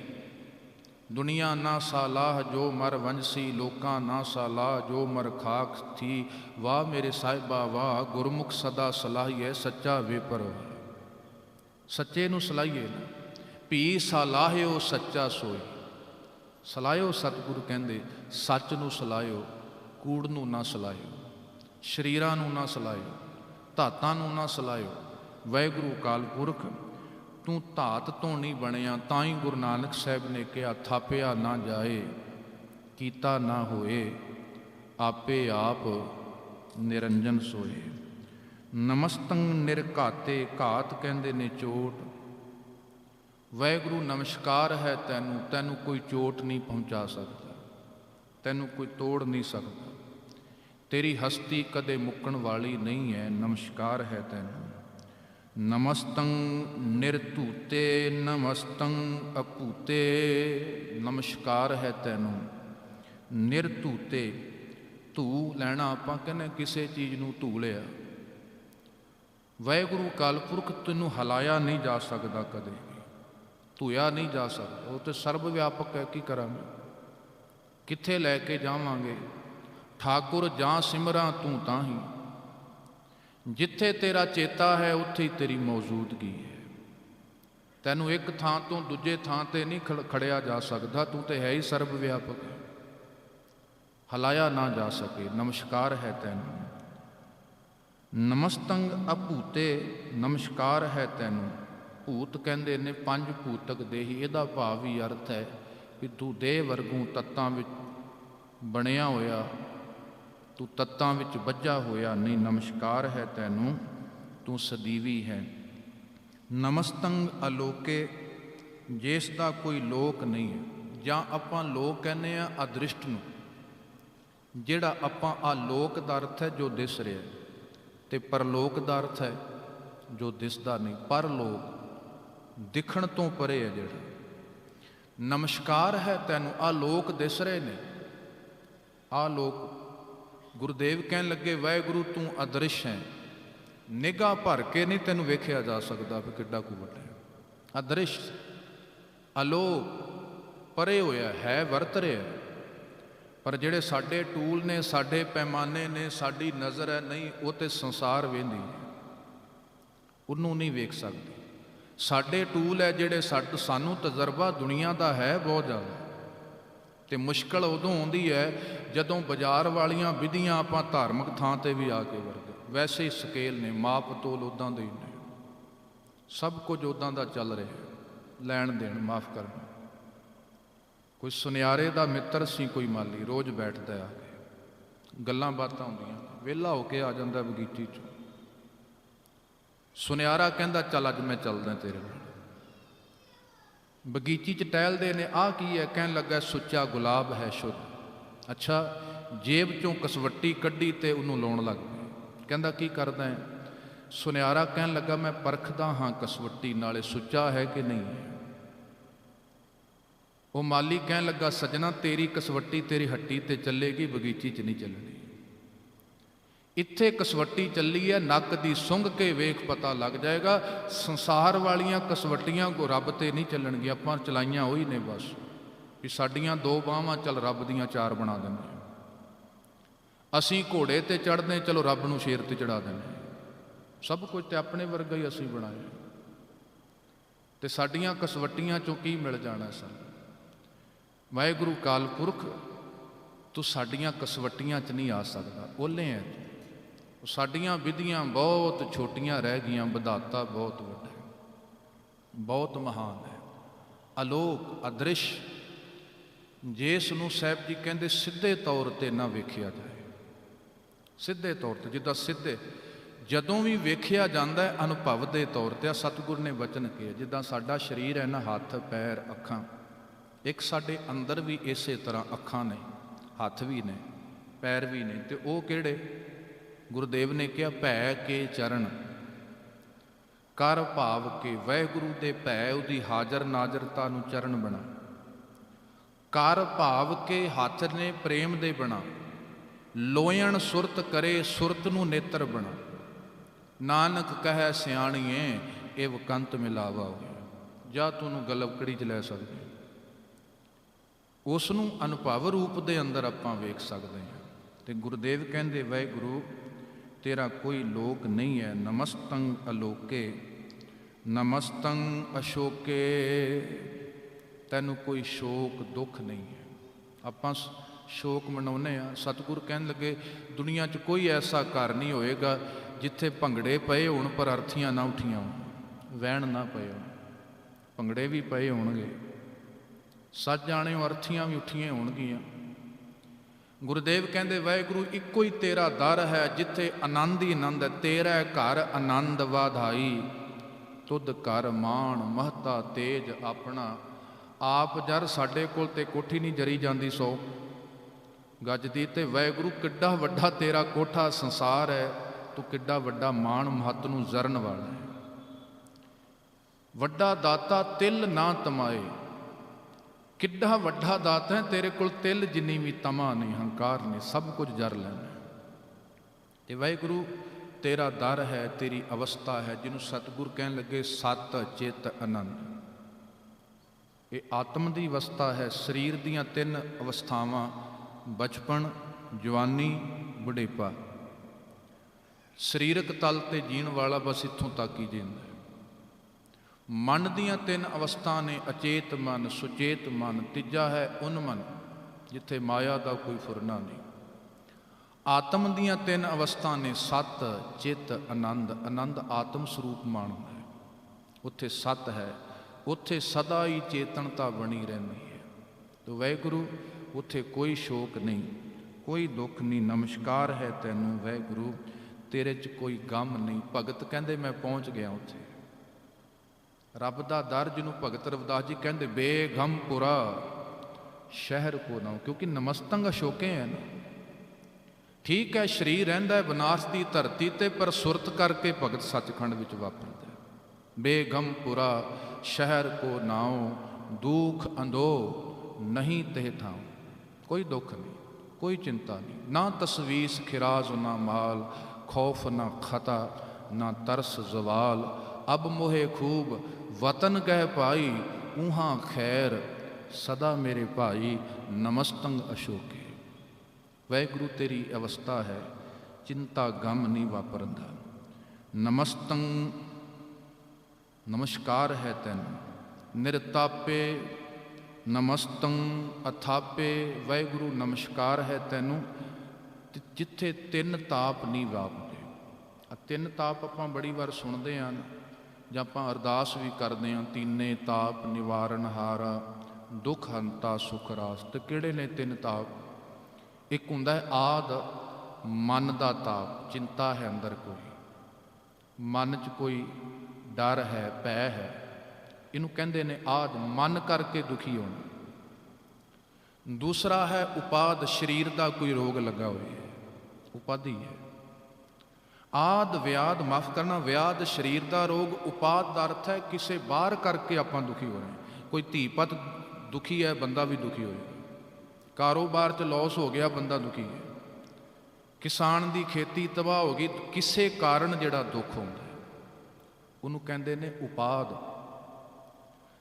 ਦੁਨੀਆ ਨਾ ਸਾਲਾਹ ਜੋ ਮਰ ਵੰਸੀ ਲੋਕਾਂ ਨਾ ਸਾਲਾਹ ਜੋ ਮਰ ਖਾਕ ਥੀ। ਵਾਹ ਮੇਰੇ ਸਾਹਿਬਾ, ਵਾਹ, ਗੁਰਮੁਖ ਸਦਾ ਸਲਾਹੀਏ ਸੱਚਾ ਵੇਪਰ ਸੱਚੇ ਨੂੰ ਸਲਾਹੀਏ ਭੀ ਸਲਾਹਿਓ, ਸੱਚਾ ਸੋਈ। ਸਲਾਹਿਓ ਸਤਿਗੁਰੂ ਕਹਿੰਦੇ, ਸੱਚ ਨੂੰ ਸਲਾਹਿਓ, ਕੂੜ ਨੂੰ ਨਾ ਸਲਾਹਿਓ। ਸ਼ਰੀਰਾਂ ਨੂੰ ਨਾ ਸਲਾਹਿਓ, ਧਾਤਾਂ ਨੂੰ ਨਾ ਸਲਾਹਿਓ। ਵਾਹਿਗੁਰੂ ਕਾਲ ਪੁਰਖ ਤੂੰ ਧਾਤ ਤੋਂ ਨਹੀਂ ਬਣਿਆ ਤਾਂ ਹੀ ਗੁਰੂ ਨਾਨਕ ਸਾਹਿਬ ਨੇ ਕਿਹਾ, ਥਾਪਿਆ ਨਾ ਜਾਏ, ਕੀਤਾ ਨਾ ਹੋਏ, ਆਪੇ ਆਪ ਨਿਰੰਜਨ ਸੋਏ। ਨਮਸਤੰ ਨਿਰਘਾਤੇ ਘਾਤ ਕਹਿੰਦੇ ਨੇ ਚੋਟ। ਵਾਹਿਗੁਰੂ ਨਮਸਕਾਰ ਹੈ ਤੈਨੂੰ ਤੈਨੂੰ ਕੋਈ ਚੋਟ ਨਹੀਂ ਪਹੁੰਚਾ ਸਕਦਾ, ਤੈਨੂੰ ਕੋਈ ਤੋੜ ਨਹੀਂ ਸਕਦਾ। ਤੇਰੀ ਹਸਤੀ ਕਦੇ ਮੁੱਕਣ ਵਾਲੀ ਨਹੀਂ ਹੈ, ਨਮਸਕਾਰ ਹੈ ਤੈਨੂੰ। ਨਮਸਤੰ ਨਿਰਧੂਤੇ, ਨਮਸਤੰ ਅਪੂਤੇ, ਨਮਸਕਾਰ ਹੈ ਤੈਨੂੰ। ਨਿਰਧੂਤੇ, ਧੂ ਲੈਣਾ ਆਪਾਂ ਕਹਿੰਦੇ ਕਿਸੇ ਚੀਜ਼ ਨੂੰ ਧੂ ਲਿਆ। ਵਾਹਿਗੁਰੂ ਕਾਲ ਪੁਰਖ ਤੈਨੂੰ ਹਲਾਇਆ ਨਹੀਂ ਜਾ ਸਕਦਾ ਕਦੇ ਧੂਇਆ ਨਹੀਂ ਜਾ ਸਕਦਾ। ਉਹ ਤੇ ਸਰਬ ਵਿਆਪਕ ਹੈ, ਕੀ ਕਰਾਂਗੇ? ਕਿੱਥੇ ਲੈ ਕੇ ਜਾਵਾਂਗੇ? ਠਾਕੁਰ ਜਾਂ ਸਿਮਰਾਂ ਤੂੰ ਤਾਂ ਹੀ। ਜਿੱਥੇ ਤੇਰਾ ਚੇਤਾ ਹੈ, ਉੱਥੇ ਹੀ ਤੇਰੀ ਮੌਜੂਦਗੀ ਹੈ। ਤੈਨੂੰ ਇੱਕ ਥਾਂ ਤੋਂ ਦੂਜੇ ਥਾਂ ਤੇ ਨਹੀਂ ਖੜ- ਖੜਿਆ ਜਾ ਸਕਦਾ। ਤੂੰ ਤੇ ਹੈ ਹੀ ਸਰਬ ਵਿਆਪਕ ਹਲਾਇਆ ਨਾ ਜਾ ਸਕੇ। ਨਮਸਕਾਰ ਹੈ ਤੈਨੂੰ। ਨਮਸਤੰਗ ਅਭੂਤੇ, ਨਮਸਕਾਰ ਹੈ ਤੈਨੂੰ। ਭੂਤ ਕਹਿੰਦੇ ਨੇ, ਪੰਜ ਭੂਤਕ ਦੇਹੀ। ਇਹਦਾ ਭਾਵ ਵੀ ਅਰਥ ਹੈ ਕਿ ਤੂੰ ਦੇਹ ਵਰਗੂ ਤੱਤਾਂ ਵਿੱਚ ਬਣਿਆ ਹੋਇਆ ਤੂੰ ਤੱਤਾਂ ਵਿੱਚ ਵੱਜਾ ਹੋਇਆ ਨਹੀਂ ਨਮਸਕਾਰ ਹੈ ਤੈਨੂੰ ਤੂੰ ਸਦੀਵੀ ਹੈ। ਨਮਸਤੰਗ ਅਲੋਕੇ ਜਿਸ ਦਾ ਕੋਈ ਲੋਕ ਨਹੀਂ ਹੈ। ਜਾਂ ਆਪਾਂ ਲੋਕ ਕਹਿੰਦੇ ਆ ਅਦ੍ਰਿਸ਼ਟ ਨੂੰ ਜਿਹੜਾ ਆਪਾਂ ਆ ਲੋਕ ਦਾ ਅਰਥ ਹੈ ਜੋ ਦਿਸ ਰਿਹਾ ਹੈ, ਤੇ ਪਰਲੋਕ ਦਾ ਅਰਥ ਹੈ ਜੋ ਦਿਸਦਾ ਨਹੀਂ। ਪਰਲੋਕ ਦਿਖਣ ਤੋਂ ਪਰੇ ਹੈ ਜਿਹੜਾ। ਨਮਸਕਾਰ ਹੈ ਤੈਨੂੰ ਆ ਲੋਕ ਦਿਸ ਰਹੇ ਨੇ। ਆ ਲੋਕ ਗੁਰਦੇਵ ਕਹਿਣ ਲੱਗੇ, ਵਾਹਿਗੁਰੂ, ਤੂੰ ਅਦ੍ਰਿਸ਼ ਹੈ। ਨਿਗਾਹ ਭਰ ਕੇ ਨਹੀਂ ਤੈਨੂੰ ਵੇਖਿਆ ਜਾ ਸਕਦਾ ਵੀ ਕਿੱਡਾ ਕੁ ਵੱਡਾ ਹੈ। ਅਦ੍ਰਿਸ਼ ਅਲੋਕ ਪਰੇ ਹੋਇਆ ਹੈ, ਵਰਤ ਰਿਹਾ ਪਰ ਜਿਹੜੇ ਸਾਡੇ ਟੂਲ ਨੇ, ਸਾਡੇ ਪੈਮਾਨੇ ਨੇ, ਸਾਡੀ ਨਜ਼ਰ ਹੈ, ਨਹੀਂ, ਉਹ ਤੇ ਸੰਸਾਰ ਵੇਂਦੀ ਉਹਨੂੰ ਨਹੀਂ ਵੇਖ ਸਕਦੇ। ਸਾਡੇ ਟੂਲ ਹੈ ਜਿਹੜੇ ਸਾਡ ਸਾਨੂੰ ਤਜਰਬਾ ਦੁਨੀਆ ਦਾ ਹੈ ਬਹੁਤ ਜ਼ਿਆਦਾ। ਤੇ ਮੁਸ਼ਕਲ ਉਦੋਂ ਆਉਂਦੀ ਹੈ ਜਦੋਂ ਬਾਜ਼ਾਰ ਵਾਲੀਆਂ ਵਿਧੀਆਂ ਆਪਾਂ ਧਾਰਮਿਕ ਥਾਂ ਤੇ ਵੀ ਆ ਕੇ ਵਰਗੇ ਵੈਸੇ ਹੀ ਸਕੇਲ ਨੇ, ਮਾਪ ਤੋਲ ਉਦਾਂ ਦੇ ਹੀ ਨੇ। ਸਭ ਕੁਝ ਉਦਾਂ ਦਾ ਚੱਲ ਰਿਹਾ ਲੈਣ ਦੇਣ, ਮਾਫ ਕਰਨਾ। ਕੋਈ ਸੁਨਿਆਰੇ ਦਾ ਮਿੱਤਰ ਸੀ ਕੋਈ ਮਾਲੀ, ਰੋਜ਼ ਬੈਠਦਾ ਆ ਕੇ। ਗੱਲਾਂ ਬਾਤਾਂ ਹੁੰਦੀਆਂ ਵਿਹਲਾ ਹੋ ਕੇ ਆ ਜਾਂਦਾ ਬਗੀਚੀ 'ਚ। ਸੁਨਿਆਰਾ ਕਹਿੰਦਾ, ਚੱਲ ਅੱਜ ਮੈਂ ਚੱਲਦਾ ਤੇਰੇ ਨਾਲ। ਬਗੀਚੀ 'ਚ ਟਹਿਲਦੇ ਨੇ, ਆਹ ਕੀ ਹੈ? ਕਹਿਣ ਲੱਗਾ, ਸੁੱਚਾ ਗੁਲਾਬ ਹੈ ਸ਼ੁੱਧ। ਅੱਛਾ, ਜੇਬ 'ਚੋਂ ਕਸਵੱਟੀ ਕੱਢੀ ਤੇ ਉਹਨੂੰ ਲਾਉਣ ਲੱਗ ਪਿਆ ਕਹਿੰਦਾ, ਕੀ ਕਰਦਾ ਹੈ? ਸੁਨਿਆਰਾ ਕਹਿਣ ਲੱਗਾ, ਮੈਂ ਪਰਖਦਾ ਹਾਂ ਕਸਵੱਟੀ, ਨਾਲੇ ਸੁੱਚਾ ਹੈ ਕਿ ਨਹੀਂ ਉਹ ਮਾਲੀ ਕਹਿਣ ਲੱਗਾ, ਸਜਣਾ, ਤੇਰੀ ਕਸਵੱਟੀ ਤੇਰੀ ਹੱਟੀ ਤੇ ਚੱਲੇਗੀ, ਬਗੀਚੀ 'ਚ ਨਹੀਂ ਚੱਲਣੀ। ਇੱਥੇ ਕਸਵੱਟੀ ਚੱਲੀ ਹੈ, ਨੱਕ ਦੀ ਸੁੰਘ ਕੇ ਵੇਖ ਪਤਾ ਲੱਗ ਜਾਏਗਾ। ਸੰਸਾਰ ਵਾਲੀਆਂ ਕਸਵੱਟੀਆਂ ਕੋ ਰੱਬ ਤੇ ਨਹੀਂ ਚੱਲਣਗੀਆਂ, ਆਪਾਂ ਚਲਾਈਆਂ ਉਹੀ ਨੇ ਬਸ। ਵੀ ਸਾਡੀਆਂ ਦੋ ਬਾਹਾਂ, ਚੱਲ ਰੱਬ ਦੀਆਂ ਚਾਰ ਬਣਾ ਦਿੰਦੇ ਅਸੀਂ ਘੋੜੇ ਤੇ ਚੜ੍ਹਦੇ ਚਲੋ ਰੱਬ ਨੂੰ ਸ਼ੇਰ ਤੇ ਚੜਾ ਦਿੰਦੇ ਸਭ ਕੁਝ ਤੇ ਆਪਣੇ ਵਰਗਾ ਹੀ ਅਸੀਂ ਬਣਾਇਆ ਤੇ ਸਾਡੀਆਂ ਕਸਵੱਟੀਆਂ ਚੋਂ ਕੀ ਮਿਲ ਜਾਣਾ ਸਾਨੂੰ? ਵਾਹਿਗੁਰੂ ਕਾਲ ਪੁਰਖ, ਤੂੰ ਸਾਡੀਆਂ ਕਸਵੱਟੀਆਂ 'ਚ ਨਹੀਂ ਆ ਸਕਦਾ ਓਲੇ ਹੈ ਤੂੰ। ਸਾਡੀਆਂ ਵਿਧੀਆਂ ਬਹੁਤ ਛੋਟੀਆਂ ਰਹਿ ਗਈਆਂ, ਵਿਧਾਤਾ ਬਹੁਤ ਵੱਡਾ ਬਹੁਤ ਮਹਾਨ ਹੈ। ਅਲੋਕ, ਅਦ੍ਰਿਸ਼ ਜਿਸ ਨੂੰ ਸਾਹਿਬ ਜੀ ਕਹਿੰਦੇ ਸਿੱਧੇ ਤੌਰ ਤੇ ਨਾ ਵੇਖਿਆ ਜਾਏ। ਸਿੱਧੇ ਤੌਰ ਤੇ, ਜਿੱਦਾਂ ਸਿੱਧੇ, ਜਦੋਂ ਵੀ ਵੇਖਿਆ ਜਾਂਦਾ ਹੈ, ਅਨੁਭਵ ਦੇ ਤੌਰ ਤੇ ਆ ਸਤਿਗੁਰ ਨੇ ਵਚਨ ਕਿਹਾ, ਜਿੱਦਾਂ ਸਾਡਾ ਸਰੀਰ ਹੈ ਨਾ, ਹੱਥ, ਪੈਰ, ਅੱਖਾਂ, ਇੱਕ ਸਾਡੇ ਅੰਦਰ ਵੀ ਇਸੇ ਤਰ੍ਹਾਂ ਅੱਖਾਂ ਨੇ, ਹੱਥ ਵੀ ਨੇ, ਪੈਰ ਵੀ ਨੇ, ਤੇ ਉਹ ਕਿਹੜੇ? ਗੁਰਦੇਵ ਨੇ ਕਿਹਾ, ਭੈ ਕੇ ਚਰਨ। ਕਰ ਭਾਵ ਕੇ ਵਹਿਗੁਰੂ ਦੇ ਭੈ, ਉਹਦੀ ਹਾਜ਼ਰ ਨਾਜ਼ਰਤਾ ਨੂੰ ਚਰਨ ਬਣਾ। ਕਰ ਭਾਵ ਕੇ ਹੱਥ ਨੇ ਪ੍ਰੇਮ ਦੇ ਬਣਾ। ਲੋਇਣ ਸੁਰਤ ਕਰੇ ਸੁਰਤ ਨੂੰ ਨੇਤਰ ਬਣਾ। ਨਾਨਕ ਕਹੈ, ਸਿਆਣੀਏ ਇਹ ਵਕੰਤ ਮਿਲਾਵਾ ਹੋਇਆ। ਜਾਂ ਤੂੰ ਗਲਵਕੜੀ ਚ ਲੈ ਸਕਦੇ ਹੋ। ਉਸ ਨੂੰ ਅਨੁਭਵ ਰੂਪ ਦੇ ਅੰਦਰ ਆਪਾਂ ਵੇਖ ਸਕਦੇ ਹਾਂ ਤੇ ਗੁਰਦੇਵ ਕਹਿੰਦੇ ਵਾਹਿਗੁਰੂ ਤੇਰਾ ਕੋਈ ਲੋਕ ਨਹੀਂ ਹੈ ਨਮਸਤੰ ਅਲੋਕੇ, ਨਮਸਤੰ ਅਸ਼ੋਕੇ। ਤੈਨੂੰ ਕੋਈ ਸ਼ੋਕ ਦੁੱਖ ਨਹੀਂ ਹੈ ਆਪਾਂ ਸ- ਸ਼ੋਕ ਮਨਾਉਨੇ ਆ। ਸਤਿਗੁਰ ਕਹਿਣ ਲੱਗੇ, ਦੁਨੀਆ 'ਚ ਕੋਈ ਐਸਾ ਘਰ ਨਹੀਂ ਹੋਏਗਾ ਜਿੱਥੇ ਭੰਗੜੇ ਪਏ ਹੋਣ ਪਰ ਅਰਥੀਆਂ ਨਾ ਉਠੀਆਂ ਹੋਣ। ਵਹਿਣ ਨਾ ਪਏ ਹੋਣ। ਭੰਗੜੇ ਵੀ ਪਏ ਹੋਣਗੇ। ਸੱਚ ਜਾਣਿਓ, ਅਰਥੀਆਂ ਵੀ ਉੱਠੀਆਂ ਹੋਣਗੀਆਂ। ਗੁਰਦੇਵ ਕਹਿੰਦੇ, ਵਾਹਿਗੁਰੂ, ਇੱਕੋ ਹੀ ਤੇਰਾ ਦਰ ਹੈ ਜਿੱਥੇ ਆਨੰਦ ਹੀ ਆਨੰਦ ਹੈ। ਤੇਰਾ ਘਰ ਆਨੰਦ ਵਾਧਾਈ। ਤੁਧ ਘਰ ਮਾਣ, ਮਹਤਾ, ਤੇਜ ਆਪਣਾ। ਆਪ ਜਰ ਸਾਡੇ ਕੋਲ ਤੇ ਕੋਠੀ ਨਹੀਂ ਜਰੀ ਜਾਂਦੀ ਸੋ। ਗੱਜਦੀ ਤੇ, ਵਾਹਿਗੁਰੂ, ਕਿੱਡਾ ਵੱਡਾ ਤੇਰਾ ਕੋਠਾ ਸੰਸਾਰ ਹੈ। ਤੂੰ ਕਿੱਡਾ ਵੱਡਾ ਮਾਣ, ਮਹੱਤ ਨੂੰ ਜ਼ਰਨ ਵਾਲਾ ਹੈ। ਵੱਡਾ ਦਾਤਾ ਤਿਲ ਨਾ ਤਮਾਏ। ਕਿੱਡਾ ਵੱਡਾ ਦਾਤ ਹੈ, ਤੇਰੇ ਕੋਲ ਤਿਲ ਜਿੰਨੀ ਵੀ ਤਮਾ ਨਹੀਂ ਹੰਕਾਰ ਨਹੀਂ ਸਭ ਕੁਝ ਜਰ ਲੈਣਾ ਤੇ ਵਾਹਿਗੁਰੂ, ਤੇਰਾ ਦਰ ਹੈ, ਤੇਰੀ ਅਵਸਥਾ ਹੈ, ਜਿਹਨੂੰ ਸਤਿਗੁਰ ਕਹਿਣ ਲੱਗੇ ਸਤ ਚਿਤ ਆਨੰਦ ਇਹ ਆਤਮ ਦੀ ਅਵਸਥਾ ਹੈ, ਸਰੀਰ ਦੀਆਂ ਤਿੰਨ ਅਵਸਥਾਵਾਂ, ਬਚਪਨ, ਜਵਾਨੀ, ਬੁਢੇਪਾ। ਸਰੀਰਕ ਤਲ ਤੇ ਜੀਣ ਵਾਲਾ ਬਸ ਇੱਥੋਂ ਤੱਕ ਹੀ ਜਿੰਦਾ ਮਨ ਦੀਆਂ ਤਿੰਨ ਅਵਸਥਾ ਨੇ, ਅਚੇਤ ਮਨ, ਸੁਚੇਤ ਮਨ, ਤੀਜਾ ਹੈ ਉਨਮਨ ਜਿੱਥੇ ਮਾਇਆ ਦਾ ਕੋਈ ਫੁਰਨਾ ਨਹੀਂ। ਆਤਮ ਦੀਆਂ ਤਿੰਨ ਅਵਸਥਾ ਨੇ, ਸਤ, ਚਿਤ, ਆਨੰਦ ਆਨੰਦ ਆਤਮ ਸਰੂਪ ਮਾਣਦਾ ਹੈ। ਉੱਥੇ ਸਤ ਹੈ, ਉੱਥੇ ਸਦਾ ਹੀ ਚੇਤਨਤਾ ਬਣੀ ਰਹਿੰਦੀ ਹੈ। ਤੋ ਵਾਹਿਗੁਰੂ ਉੱਥੇ ਕੋਈ ਸ਼ੋਕ ਨਹੀਂ, ਕੋਈ ਦੁੱਖ ਨਹੀਂ, ਨਮਸਕਾਰ ਹੈ ਤੈਨੂੰ ਵਾਹਿਗੁਰੂ ਤੇਰੇ 'ਚ ਕੋਈ ਗਮ ਨਹੀਂ। ਭਗਤ ਕਹਿੰਦੇ, ਮੈਂ ਪਹੁੰਚ ਗਿਆ ਉੱਥੇ। ਰੱਬ ਦਾ ਦਰ ਜਿਹਨੂੰ ਭਗਤ ਰਵਿਦਾਸ ਜੀ ਕਹਿੰਦੇ ਬੇਗਮਪੁਰਾ ਸ਼ਹਿਰ ਕੋ ਨਾ ਕਿਉਂਕਿ ਨਮਸਤੰਗ ਅਸ਼ੋਕੇ ਹੈ ਠੀਕ ਹੈ ਸ਼ਰੀਰ ਰਹਿੰਦਾ ਹੈ ਬਨਾਰਸ ਦੀ ਧਰਤੀ ਤੇ, ਪਰ ਸੁਰਤ ਕਰਕੇ ਭਗਤ ਸੱਚਖੰਡ ਵਿੱਚ ਵਾਪਰਦਾ ਹੈ ਬੇਗਮਪੁਰਾ ਸ਼ਹਿਰ ਕੋ ਨਾਉ, ਦੁਖ ਅੰਦੋ ਨਹੀਂ ਤਹਿ ਥਾਉ। ਕੋਈ ਦੁੱਖ ਨਹੀਂ, ਕੋਈ ਚਿੰਤਾ ਨਹੀਂ, ਨਾ ਤਸਵੀਸ ਖਿਰਾਜ਼, ਨਾ ਮਾਲ, ਖੌਫ, ਨਾ ਖਤਾ, ਨਾ ਤਰਸ, ਜ਼ਵਾਲ। ਅਬ ਮੋਹਿ ਖੂਬ ਵਤਨ ਗਹਿ ਪਾਈ ਉਹਾਂ ਖੈਰ, ਸਦਾ ਮੇਰੇ ਭਾਈ, ਨਮਸਤੰਗ ਅਸ਼ੋਕੇ। ਵਾਹਿਗੁਰੂ, ਤੇਰੀ ਅਵਸਥਾ ਹੈ, ਚਿੰਤਾ ਗਮ ਨਹੀਂ ਵਾਪਰਦਾ। ਨਮਸਤੰ ਨਮਸਕਾਰ ਹੈ ਤੈਨੂੰ। ਨਿਰਤਾਪੇ ਨਮਸਤੰ ਅਥਾਪੇ, ਵਾਹਿਗੁਰੂ, ਨਮਸਕਾਰ ਹੈ ਤੈਨੂੰ ਜਿੱਥੇ ਤਿੰਨ ਤਾਪ ਨਹੀਂ ਵਾਪਦੇ। ਆ ਤਿੰਨ ਤਾਪ ਆਪਾਂ ਬੜੀ ਵਾਰ ਸੁਣਦੇ ਆਂ ਜਾਂ ਆਪਾਂ ਅਰਦਾਸ ਵੀ ਕਰਦੇ ਹਾਂ, ਤੀਨੇ ਤਾਪ ਨਿਵਾਰਨ ਹਾਰਾ, ਦੁਖ ਹੰਤਾ ਸੁਖ ਰਾਸ। ਤੇ ਕਿਹੜੇ ਨੇ ਤਿੰਨ ਤਾਪ? ਇੱਕ ਹੁੰਦਾ ਹੈ ਆਦ, ਮਨ ਦਾ ਤਾਪ, ਚਿੰਤਾ ਹੈ ਅੰਦਰ ਕੋਈ। ਮਨ 'ਚ ਕੋਈ ਡਰ ਹੈ, ਭੈ ਹੈ। ਇਹਨੂੰ ਕਹਿੰਦੇ ਨੇ ਆਦ, ਮਨ ਕਰਕੇ ਦੁਖੀ ਹੋਣਾ। ਦੂਸਰਾ ਹੈ ਉਪਾਦ, ਸਰੀਰ ਦਾ ਕੋਈ ਰੋਗ ਲੱਗਾ ਹੋਇਆ ਹੈ। ਉਪਾਦੀ ਹੈ। ਆਦ ਵਿਆਦ ਮਾਫ ਕਰਨਾ, ਵਿਆਦ ਸਰੀਰ ਦਾ ਰੋਗ, ਉਪਾਦ ਦਾ ਅਰਥ ਹੈ ਕਿਸੇ ਬਾਹਰ ਕਰਕੇ ਆਪਾਂ ਦੁਖੀ ਹੋ ਰਹੇ ਹਾਂ। ਕੋਈ ਧੀਪਤ ਦੁਖੀ ਹੈ, ਬੰਦਾ ਵੀ ਦੁਖੀ ਹੋਏਗਾ ਕਾਰੋਬਾਰ 'ਚ ਲਾਸ ਹੋ ਗਿਆ, ਬੰਦਾ ਦੁਖੀ ਹੈ। ਕਿਸਾਨ ਦੀ ਖੇਤੀ ਤਬਾਹ ਹੋ ਗਈ, ਕਿਸੇ ਕਾਰਨ ਜਿਹੜਾ ਦੁੱਖ ਹੁੰਦਾ ਉਹਨੂੰ ਕਹਿੰਦੇ ਨੇ ਉਪਾਦ।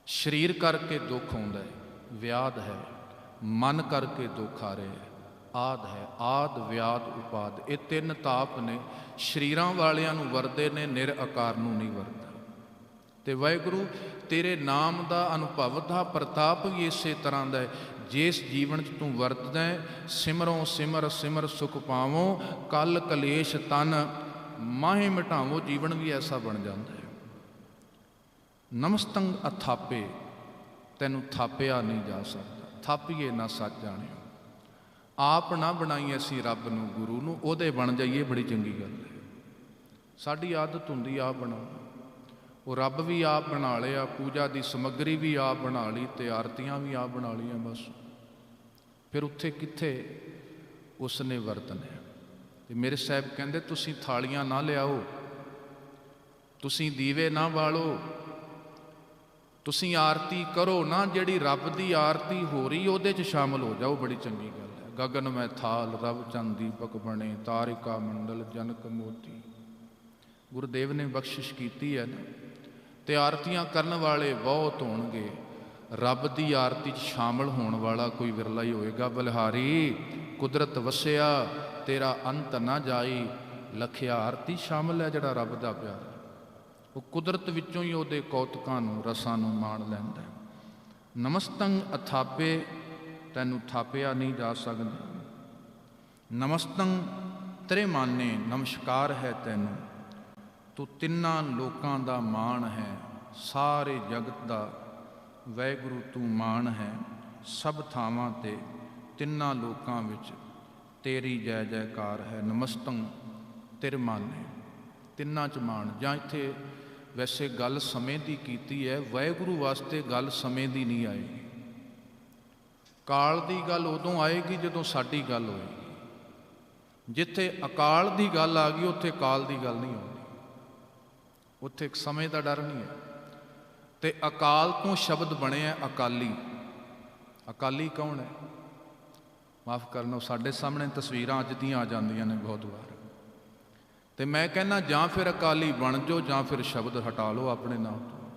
ਸਰੀਰ ਕਰਕੇ ਦੁੱਖ ਹੁੰਦਾ ਹੈ, ਵਿਆਦ ਹੈ, ਮਨ ਕਰਕੇ ਦੁੱਖ ਆ ਰਿਹਾ ਹੈ। ਆਦ ਹੈ, ਆਦ, ਵਿਆਦ, ਉਪਾਦ। ਇਹ ਤਿੰਨ ਤਾਪ ਨੇ, ਸ਼ਰੀਰਾਂ ਵਾਲਿਆਂ ਨੂੰ ਵਰਦੇ ਨੇ, ਨਿਰ ਆਕਾਰ ਨੂੰ ਨਹੀਂ ਵਰਦਾ। ਤੇ ਵਾਹਿਗੁਰੂ, ਤੇਰੇ ਨਾਮ ਦਾ ਅਨੁਭਵ ਦਾ ਪ੍ਰਤਾਪ ਵੀ ਇਸੇ ਤਰ੍ਹਾਂ ਦਾ ਹੈ। ਜਿਸ ਜੀਵਨ 'ਚ ਤੂੰ ਵਰਤਦਾ ਸਿਮਰੋਂ ਸਿਮਰ ਸਿਮਰ ਸੁਖ ਪਾਵੋ, ਕਲ ਕਲੇਸ਼ ਤਨ, ਮਾਹੇ ਮਿਟਾਵੋ, ਜੀਵਨ ਵੀ ਐਸਾ ਬਣ ਜਾਂਦਾ ਹੈ। ਨਮਸਤੰਗ ਅਥਾਪੇ, ਤੈਨੂੰ ਥਾਪਿਆ ਨਹੀਂ ਜਾ ਸਕਦਾ। ਥਾਪੀਏ ਨਾ ਸੱਚ ਜਾਣਿਓ। ਆਪ ਨਾ ਬਣਾਈ ਅਸੀਂ ਰੱਬ ਨੂੰ, ਗੁਰੂ ਨੂੰ, ਉਹਦੇ ਬਣ ਜਾਈਏ ਬੜੀ ਚੰਗੀ ਗੱਲ ਹੈ। ਸਾਡੀ ਆਦਤ ਹੁੰਦੀ ਆਪ ਬਣਾਉਣਾ ਉਹ ਰੱਬ ਵੀ ਆਪ ਬਣਾ ਲਿਆ, ਪੂਜਾ ਦੀ ਸਮੱਗਰੀ ਵੀ ਆਪ ਬਣਾ ਲਈ, ਤੇ ਆਰਤੀਆਂ ਵੀ ਆਪ ਬਣਾ ਲਈਆਂ ਬਸ। ਫਿਰ ਉੱਥੇ ਕਿੱਥੇ? ਉਸ ਨੇ ਵਰਤਨੇ ਤੇ ਮੇਰੇ ਸਾਹਿਬ ਕਹਿੰਦੇ, ਤੁਸੀਂ ਥਾਲੀਆਂ ਨਾ ਲਿਆਓ, ਤੁਸੀਂ ਦੀਵੇ ਨਾ ਬਾਲੋ ਤੁਸੀਂ ਆਰਤੀ ਕਰੋ ਨਾ, ਜਿਹੜੀ ਰੱਬ ਦੀ ਆਰਤੀ ਹੋ ਰਹੀ, ਉਹਦੇ 'ਚ ਸ਼ਾਮਲ ਹੋ ਜਾਓ, ਬੜੀ ਚੰਗੀ ਗੱਲ ਗਗਨ ਮੈਂ ਥਾਲ, ਰਵ ਚੰਦ ਦੀਪਕ ਬਣੇ, ਤਾਰਿਕਾ ਮੰਡਲ ਜਨਕ ਮੋਤੀ। ਗੁਰਦੇਵ ਨੇ ਬਖਸ਼ਿਸ਼ ਕੀਤੀ ਹੈ ਨਾ ਤੇ ਆਰਤੀਆਂ ਕਰਨ ਵਾਲੇ ਬਹੁਤ ਹੋਣਗੇ। ਰੱਬ ਦੀ ਆਰਤੀ 'ਚ ਸ਼ਾਮਲ ਹੋਣ ਵਾਲਾ ਕੋਈ ਵਿਰਲਾ ਹੀ ਹੋਏਗਾ। ਬਲਹਾਰੀ, ਕੁਦਰਤ ਵਸਿਆ, ਤੇਰਾ ਅੰਤ ਨਾ ਜਾਈ। ਲਖਿਆ ਆਰਤੀ ਸ਼ਾਮਲ ਹੈ ਜਿਹੜਾ ਰੱਬ ਦਾ ਪਿਆਰ ਉਹ ਕੁਦਰਤ ਵਿੱਚੋਂ ਹੀ ਉਹਦੇ ਕੌਤਕਾਂ ਨੂੰ, ਰਸਾਂ ਨੂੰ ਮਾਣ ਲੈਂਦਾ ਹੈ ਨਮਸਤੰ ਅਥਾਪੇ ਤੈਨੂੰ ਥਾਪਿਆ ਨਹੀਂ ਜਾ ਸਕਦਾ। ਨਮਸਤੰ ਤੇਰੇ ਮਾਨੇ ਨਮਸਕਾਰ ਹੈ ਤੈਨੂੰ। ਤੂੰ ਤਿੰਨਾਂ ਲੋਕਾਂ ਦਾ ਮਾਣ ਹੈ। ਸਾਰੇ ਜਗਤ ਦਾ ਵੈਗੁਰੂ ਤੂੰ ਮਾਣ ਹੈ। ਸਭ ਥਾਵਾਂ ਤੇ ਤਿੰਨਾਂ ਲੋਕਾਂ ਵਿੱਚ ਤੇਰੀ ਜੈ ਜੈਕਾਰ ਹੈ। ਨਮਸਤੰ ਤੇਰੇ ਮਾਨੇ ਤਿੰਨਾਂ ਚ ਮਾਣ। ਜਾਂ ਇੱਥੇ ਵੈਸੇ ਗੱਲ ਸਮੇਂ ਦੀ ਕੀਤੀ ਹੈ। ਵਾਹਿਗੁਰੂ ਵਾਸਤੇ ਗੱਲ ਸਮੇਂ ਦੀ ਨਹੀਂ ਆਏਗੀ। ਕਾਲ ਦੀ ਗੱਲ ਉਦੋਂ ਆਏਗੀ ਜਦੋਂ ਸਾਡੀ ਗੱਲ ਹੋਏਗੀ। ਜਿੱਥੇ ਅਕਾਲ ਦੀ ਗੱਲ ਆ ਗਈ, ਉੱਥੇ ਕਾਲ ਦੀ ਗੱਲ ਨਹੀਂ ਆਉਂਦੀ ਉੱਥੇ ਇੱਕ ਸਮੇਂ ਦਾ ਡਰ ਨਹੀਂ ਹੈ। ਤੇ ਅਕਾਲ ਤੋਂ ਸ਼ਬਦ ਬਣਿਆ ਅਕਾਲੀ। ਅਕਾਲੀ ਕੌਣ ਹੈ? ਮਾਫ ਕਰਨਾ ਸਾਡੇ ਸਾਹਮਣੇ ਤਸਵੀਰਾਂ ਅੱਜ ਦੀਆਂ ਆ ਜਾਂਦੀਆਂ ਨੇ ਬਹੁਤ ਵਾਰ। ਤੇ ਮੈਂ ਕਹਿੰਦਾ, ਜਾਂ ਫਿਰ ਅਕਾਲੀ ਬਣ ਜਾਓ, ਜਾਂ ਫਿਰ ਸ਼ਬਦ ਹਟਾ ਲਓ ਆਪਣੇ ਨਾਮ ਤੋਂ।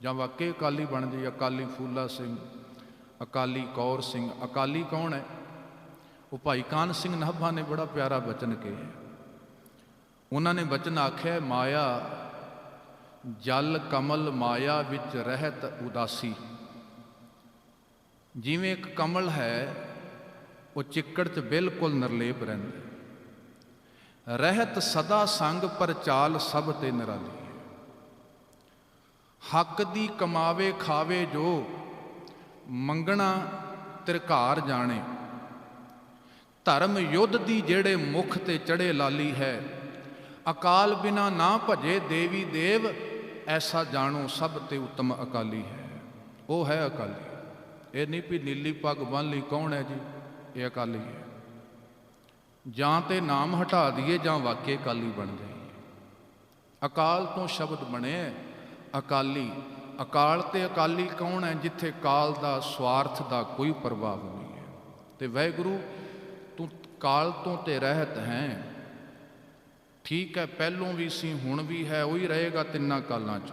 ਜਾਂ ਵਾਕਈ ਅਕਾਲੀ ਬਣ ਜਾਈ ਅਕਾਲੀ ਫੂਲਾ ਸਿੰਘ। ਅਕਾਲੀ ਕੌਰ ਸਿੰਘ, ਅਕਾਲੀ ਕੌਣ ਹੈ? ਉਹ ਭਾਈ ਕਾਨ ਸਿੰਘ ਨਾਭਾ ਨੇ ਬੜਾ ਪਿਆਰਾ ਬਚਨ ਕਿਹਾ। ਉਹਨਾਂ ਨੇ ਬਚਨ ਆਖਿਆ, ਮਾਇਆ, ਜਲ ਕਮਲ ਮਾਇਆ ਵਿੱਚ ਰਹਿਤ ਉਦਾਸੀ। ਜਿਵੇਂ ਇੱਕ ਕਮਲ ਹੈ, ਉਹ ਚਿੱਕੜ 'ਚ ਬਿਲਕੁਲ ਨਿਰਲੇਪ ਰਹਿੰਦਾ ਰਹਿਤ ਸਦਾ ਸੰਗ ਪਰ ਚਾਲ ਸਭ ਤੇ ਨਿਰਾਲੀ ਹੈ। ਹੱਕ ਦੀ ਕਮਾਵੇ ਖਾਵੇ ਜੋ ਮੰਗਣਾ ਤਿਰਕਾਰ ਜਾਣੇ। ਧਰਮ ਯੁੱਧ ਦੀ ਜਿਹੜੇ ਮੁਖ ਤੇ ਚੜੇ ਲਾਲੀ ਹੈ, ਅਕਾਲ ਬਿਨਾ ਨਾ ਭਜੇ ਦੇਵੀ ਦੇਵ, ਐਸਾ ਜਾਣੋ ਸਭ ਤੇ ਉਤਮ ਅਕਾਲੀ ਹੈ। ਉਹ ਹੈ ਅਕਾਲੀ। ਇਹ ਨਹੀਂ ਵੀ ਨੀਲੀ ਪੱਗ ਬੰਨ ਲਈ ਕੌਣ ਹੈ ਜੀ? ਇਹ ਅਕਾਲੀ ਹੈ। ਜਾਂ ਤੇ ਨਾਮ ਹਟਾ ਦਈਏ ਜਾਂ ਵਾਕੇ ਅਕਾਲੀ ਬਣ ਜਾਈਏ। ਅਕਾਲ ਤੋਂ ਸ਼ਬਦ ਬਣੇ ਅਕਾਲੀ। ਅਕਾਲ ਤੇ ਅਕਾਲੀ ਕੌਣ ਹੈ ਜਿੱਥੇ ਕਾਲ ਦਾ ਸਵਾਰਥ ਦਾ ਕੋਈ ਪ੍ਰਭਾਵ ਨਹੀਂ ਹੈ? ਤੇ ਵਾਹਿਗੁਰੂ, ਤੂੰ ਕਾਲ ਤੋਂ ਤੇ ਰਹਿਤ ਹੈ। ਠੀਕ ਹੈ, ਪਹਿਲੋਂ ਵੀ ਸੀ, ਹੁਣ ਵੀ ਹੈ, ਉਹੀ ਰਹੇਗਾ ਤਿੰਨਾਂ ਕਾਲਾਂ 'ਚ।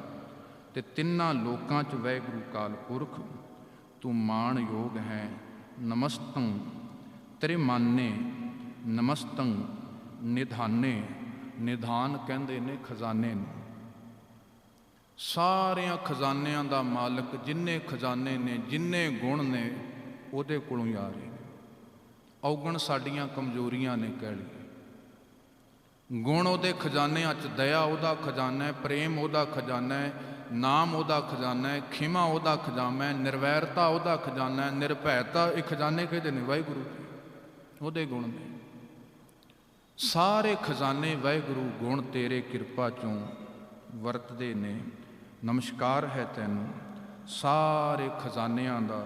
ਤੇ ਤਿੰਨਾਂ ਲੋਕਾਂ 'ਚ ਵਾਹਿਗੁਰੂ ਕਾਲ ਪੁਰਖ, ਤੂੰ ਮਾਣ ਯੋਗ ਹੈ। ਨਮਸਤੰ ਤੇਰੇ ਮਾਨੇ ਨਮਸਤੰ ਨਿਧਾਨੇ, ਨਿਧਾਨ ਕਹਿੰਦੇ ਨੇ ਖਜ਼ਾਨੇ ਨੂੰ। ਸਾਰਿਆਂ ਖਜ਼ਾਨਿਆਂ ਦਾ ਮਾਲਕ ਜਿੰਨੇ ਖਜ਼ਾਨੇ ਨੇ, ਜਿੰਨੇ ਗੁਣ ਨੇ, ਉਹਦੇ ਕੋਲੋਂ ਹੀ ਆ ਰਹੇ ਨੇ। ਔਗਣ ਸਾਡੀਆਂ ਕਮਜ਼ੋਰੀਆਂ ਨੇ ਕਹਿ ਲਈ ਗੁਣ ਉਹਦੇ ਖਜ਼ਾਨਿਆਂ 'ਚ ਦਇਆ ਉਹਦਾ ਖਜ਼ਾਨਾ ਹੈ, ਪ੍ਰੇਮ ਉਹਦਾ ਖਜ਼ਾਨਾ ਹੈ, ਨਾਮ ਉਹਦਾ ਖਜ਼ਾਨਾ ਹੈ, ਖਿਮਾ ਉਹਦਾ ਖਜ਼ਾਨਾ ਹੈ, ਨਿਰਵੈਰਤਾ ਉਹਦਾ ਖਜ਼ਾਨਾ ਹੈ ਨਿਰਭੈਤਾ ਇਹ ਖਜ਼ਾਨੇ ਕਿਹਦੇ ਨੇ? ਵਾਹਿਗੁਰੂ ਉਹਦੇ ਗੁਣ ਨੇ। ਸਾਰੇ ਖਜ਼ਾਨੇ ਵਾਹਿਗੁਰੂ ਗੁਣ ਤੇਰੇ ਕਿਰਪਾ ਚੋਂ ਵਰਤਦੇ ਨੇ। ਨਮਸਕਾਰ ਹੈ ਤੈਨੂੰ। ਸਾਰੇ ਖਜ਼ਾਨਿਆਂ ਦਾ,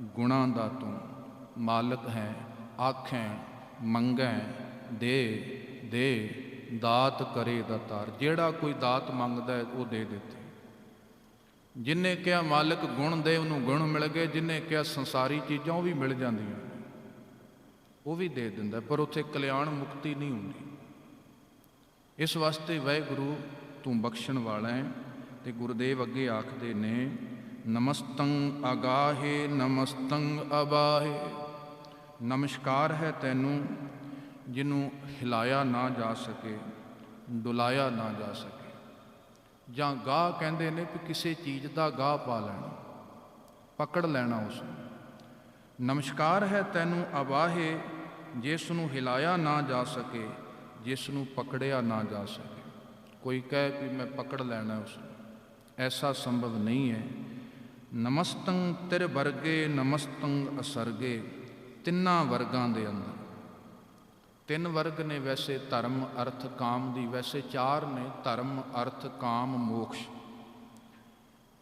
ਗੁਣਾਂ ਦਾ ਤੂੰ ਮਾਲਕ ਹੈ, ਆਖੈ, ਮੰਗੈ, ਦੇ ਦੇ, ਦਾਤ ਕਰੇ ਦਾਤਾਰ ਜਿਹੜਾ ਕੋਈ ਦਾਤ ਮੰਗਦਾ ਹੈ, ਉਹ ਦੇ ਦਿੱਤੇ। ਜਿਨੇ ਕਿਹਾ ਮਾਲਕ ਗੁਣ ਦੇ, ਉਹਨੂੰ ਗੁਣ ਮਿਲ ਗਏ। ਜਿਨੇ ਕਿਹਾ ਸੰਸਾਰੀ ਚੀਜ਼ਾਂ, ਉਹ ਵੀ ਮਿਲ ਜਾਂਦੀਆਂ ਉਹ ਵੀ ਦੇ ਦਿੰਦਾ ਪਰ ਉੱਥੇ ਕਲਿਆਣ ਮੁਕਤੀ ਨਹੀਂ ਹੁੰਦੀ। ਇਸ ਵਾਸਤੇ ਵਾਹਿਗੁਰੂ, ਤੂੰ ਬਖਸ਼ਣ ਵਾਲਾ ਹੈ। ਤੇ ਗੁਰਦੇਵ ਅੱਗੇ ਆਖਦੇ ਨੇ, ਨਮਸਤੰ ਅਗਾਹੇ, ਨਮਸਤੰ ਅਬਾਹੇ। ਨਮਸਕਾਰ ਹੈ ਤੈਨੂੰ ਜਿਹਨੂੰ ਹਿਲਾਇਆ ਨਾ ਜਾ ਸਕੇ, ਡੁਲਾਇਆ ਨਾ ਜਾ ਸਕੇ। ਜਾਂ ਗਾਹ ਕਹਿੰਦੇ ਨੇ ਕਿ ਕਿਸੇ ਚੀਜ਼ ਦਾ ਗਾਹ ਪਾ ਲੈਣਾ, ਪਕੜ ਲੈਣਾ ਉਸ ਨੂੰ ਨਮਸਕਾਰ ਹੈ ਤੈਨੂੰ ਅਬਾਹੇ ਜਿਸ ਨੂੰ ਹਿਲਾਇਆ ਨਾ ਜਾ ਸਕੇ ਜਿਸ ਨੂੰ ਪਕੜਿਆ ਨਾ ਜਾ ਸਕੇ। ਕੋਈ ਕਹੇ ਕਿ ਮੈਂ ਪਕੜ ਲੈਣਾ ਉਸ ਨੂੰ ਐਸਾ ਸੰਭਵ ਨਹੀਂ ਹੈ। ਨਮਸਤੰ ਤਿਰ ਵਰਗੇ, ਨਮਸਤੰ ਅਸਰਗੇ, ਤਿੰਨਾਂ ਵਰਗਾਂ ਦੇ ਅੰਦਰ। ਤਿੰਨ ਵਰਗ ਨੇ ਵੈਸੇ ਧਰਮ, ਅਰਥ, ਕਾਮ ਦੀ। ਵੈਸੇ ਚਾਰ ਨੇ ਧਰਮ, ਅਰਥ, ਕਾਮ, ਮੋਕਸ਼।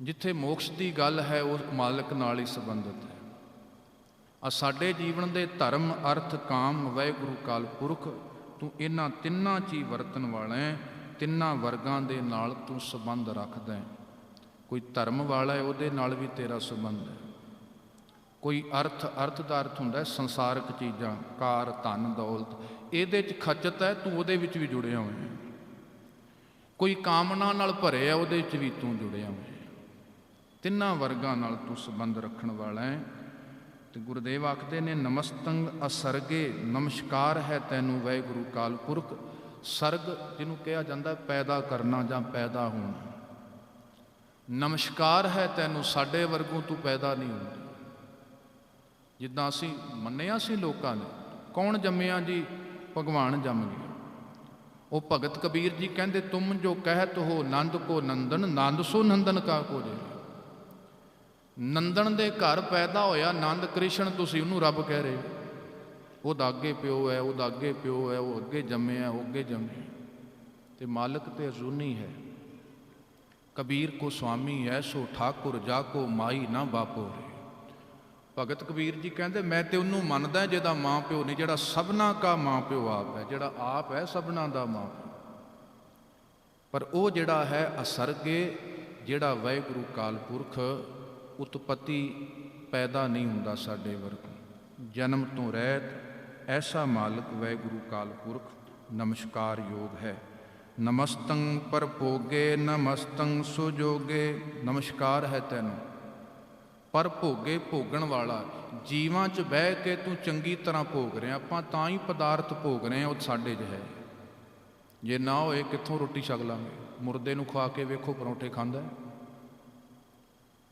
ਜਿੱਥੇ ਮੋਕਸ਼ ਦੀ ਗੱਲ ਹੈ, ਉਹ ਮਾਲਕ ਨਾਲ ਹੀ ਸੰਬੰਧਿਤ ਹੈ। ਆ ਸਾਡੇ ਜੀਵਨ ਦੇ ਧਰਮ, ਅਰਥ, ਕਾਮ, ਵਾਹਿਗੁਰੂ, ਕਾਲ, ਪੁਰਖ, ਤੂੰ ਇਹਨਾਂ ਤਿੰਨਾਂ 'ਚ ਹੀ ਵਰਤਣ ਵਾਲਾ ਹੈ। ਤਿੰਨਾਂ ਵਰਗਾਂ ਦੇ ਨਾਲ ਤੂੰ ਸੰਬੰਧ ਰੱਖਦਾ ਹੈ। ਕੋਈ ਧਰਮ ਵਾਲਾ ਹੈ, ਉਹਦੇ ਨਾਲ ਵੀ ਤੇਰਾ ਸੰਬੰਧ ਹੈ। ਕੋਈ ਅਰਥ ਅਰਥ ਦਾ ਅਰਥ ਹੁੰਦਾ ਸੰਸਾਰਕ ਚੀਜ਼ਾਂ, ਕਾਰ, ਧਨ, ਦੌਲਤ। ਇਹਦੇ 'ਚ ਖਚਤ ਹੈ, ਤੂੰ ਉਹਦੇ ਵਿੱਚ ਵੀ ਜੁੜਿਆ ਹੋਇਆ ਕੋਈ ਕਾਮਨਾ ਨਾਲ ਭਰਿਆ ਉਹਦੇ ਵਿੱਚ ਵੀ ਤੂੰ ਜੁੜਿਆ ਹੋਇਆ ਤਿੰਨਾਂ ਵਰਗਾਂ ਨਾਲ ਤੂੰ ਸੰਬੰਧ ਰੱਖਣ ਵਾਲਾ ਹੈ। ਤੇ ਗੁਰਦੇਵ ਆਖਦੇ ਨੇ, ਨਮਸਤੰਗ ਅਸਰਗੇ, ਨਮਸਕਾਰ ਹੈ ਤੈਨੂੰ ਵੈਗੁਰੂ ਕਾਲ ਪੁਰਖ ਸਰਗ ਜਿਹਨੂੰ ਕਿਹਾ ਜਾਂਦਾ, ਪੈਦਾ ਕਰਨਾ ਜਾਂ ਪੈਦਾ ਹੋਣਾ। ਨਮਸਕਾਰ ਹੈ ਤੈਨੂੰ, ਸਾਡੇ ਵਰਗੋਂ ਤੂੰ ਪੈਦਾ ਨਹੀਂ ਹੁੰਦੀ। ਜਿੱਦਾਂ ਅਸੀਂ ਮੰਨਿਆ ਸੀ ਲੋਕਾਂ ਨੇ, ਕੌਣ ਜੰਮਿਆ ਜੀ? ਭਗਵਾਨ ਜੰਮ ਗਿਆ। ਉਹ ਭਗਤ ਕਬੀਰ ਜੀ ਕਹਿੰਦੇ, ਤੁਮ ਜੋ ਕਹਿਤ ਹੋ ਨੰਦ ਕੋ ਨੰਦਨ, ਨੰਦ ਸੋ ਨੰਦਨ ਕਾ ਕੋ ਜੇ ਨੰਦਨ ਦੇ ਘਰ ਪੈਦਾ ਹੋਇਆ, ਨੰਦ ਕ੍ਰਿਸ਼ਨ ਤੁਸੀਂ ਉਹਨੂੰ ਰੱਬ ਕਹਿ ਰਹੇ ਹੋ। ਉਹਦਾ ਅੱਗੇ ਪਿਓ ਹੈ, ਉਹਦਾ ਅੱਗੇ ਪਿਓ ਹੈ, ਉਹ ਅੱਗੇ ਜੰਮਿਆ, ਉਹ ਅੱਗੇ ਜੰਮਿਆ। ਤੇ ਮਾਲਕ ਤੇ ਅਜ਼ੂਨੀ ਹੈ। ਕਬੀਰ ਕੋ ਸੁਆਮੀ ਐਸੋ ਠਾਕੁਰ ਜਾ ਕੋ ਮਾਈ ਨਾ ਬਾਪੋ ਰੇ। ਭਗਤ ਕਬੀਰ ਜੀ ਕਹਿੰਦੇ, ਮੈਂ ਤੇ ਉਹਨੂੰ ਮੰਨਦਾ ਜਿਹਦਾ ਮਾਂ ਪਿਓ ਨਹੀਂ, ਜਿਹੜਾ ਸਭਨਾ ਕਾ ਮਾਂ ਪਿਓ ਆਪ ਹੈ ਜਿਹੜਾ ਆਪ ਹੈ ਸਭਨਾ ਦਾ ਮਾਂ ਪਿਓ। ਪਰ ਉਹ ਜਿਹੜਾ ਹੈ ਅਸਰਗੇ, ਜਿਹੜਾ ਵਾਹਿਗੁਰੂ ਕਾਲ ਪੁਰਖ ਉਤਪਤੀ ਪੈਦਾ ਨਹੀਂ ਹੁੰਦਾ ਸਾਡੇ ਵਰਗ। ਜਨਮ ਤੋਂ ਰਹਿਤ ਐਸਾ ਮਾਲਕ ਵਾਹਿਗੁਰੂ ਕਾਲ ਪੁਰਖ ਨਮਸਕਾਰ ਯੋਗ ਹੈ। ਨਮਸਤੰ ਪਰ ਭੋਗੇ, ਨਮਸਤੰ ਸੁਜੋਗੇ, ਨਮਸਕਾਰ ਹੈ ਤੈਨੂੰ। ਪਰ ਭੋਗੇ ਭੋਗਣ ਵਾਲਾ, ਜੀਵਾਂ 'ਚ ਬਹਿ ਕੇ ਤੂੰ ਚੰਗੀ ਤਰ੍ਹਾਂ ਭੋਗ ਰਿਹਾ, ਆਪਾਂ ਤਾਂ ਹੀ ਪਦਾਰਥ ਭੋਗ ਰਹੇ ਹਾਂ, ਉਹ ਸਾਡੇ 'ਚ ਹੈ। ਜੇ ਨਾ ਹੋਏ, ਕਿੱਥੋਂ ਰੋਟੀ ਛਕ ਲਾਂਗੇ? ਮੁਰਦੇ ਨੂੰ ਖਵਾ ਕੇ ਵੇਖੋ, ਪਰੌਂਠੇ ਖਾਂਦਾ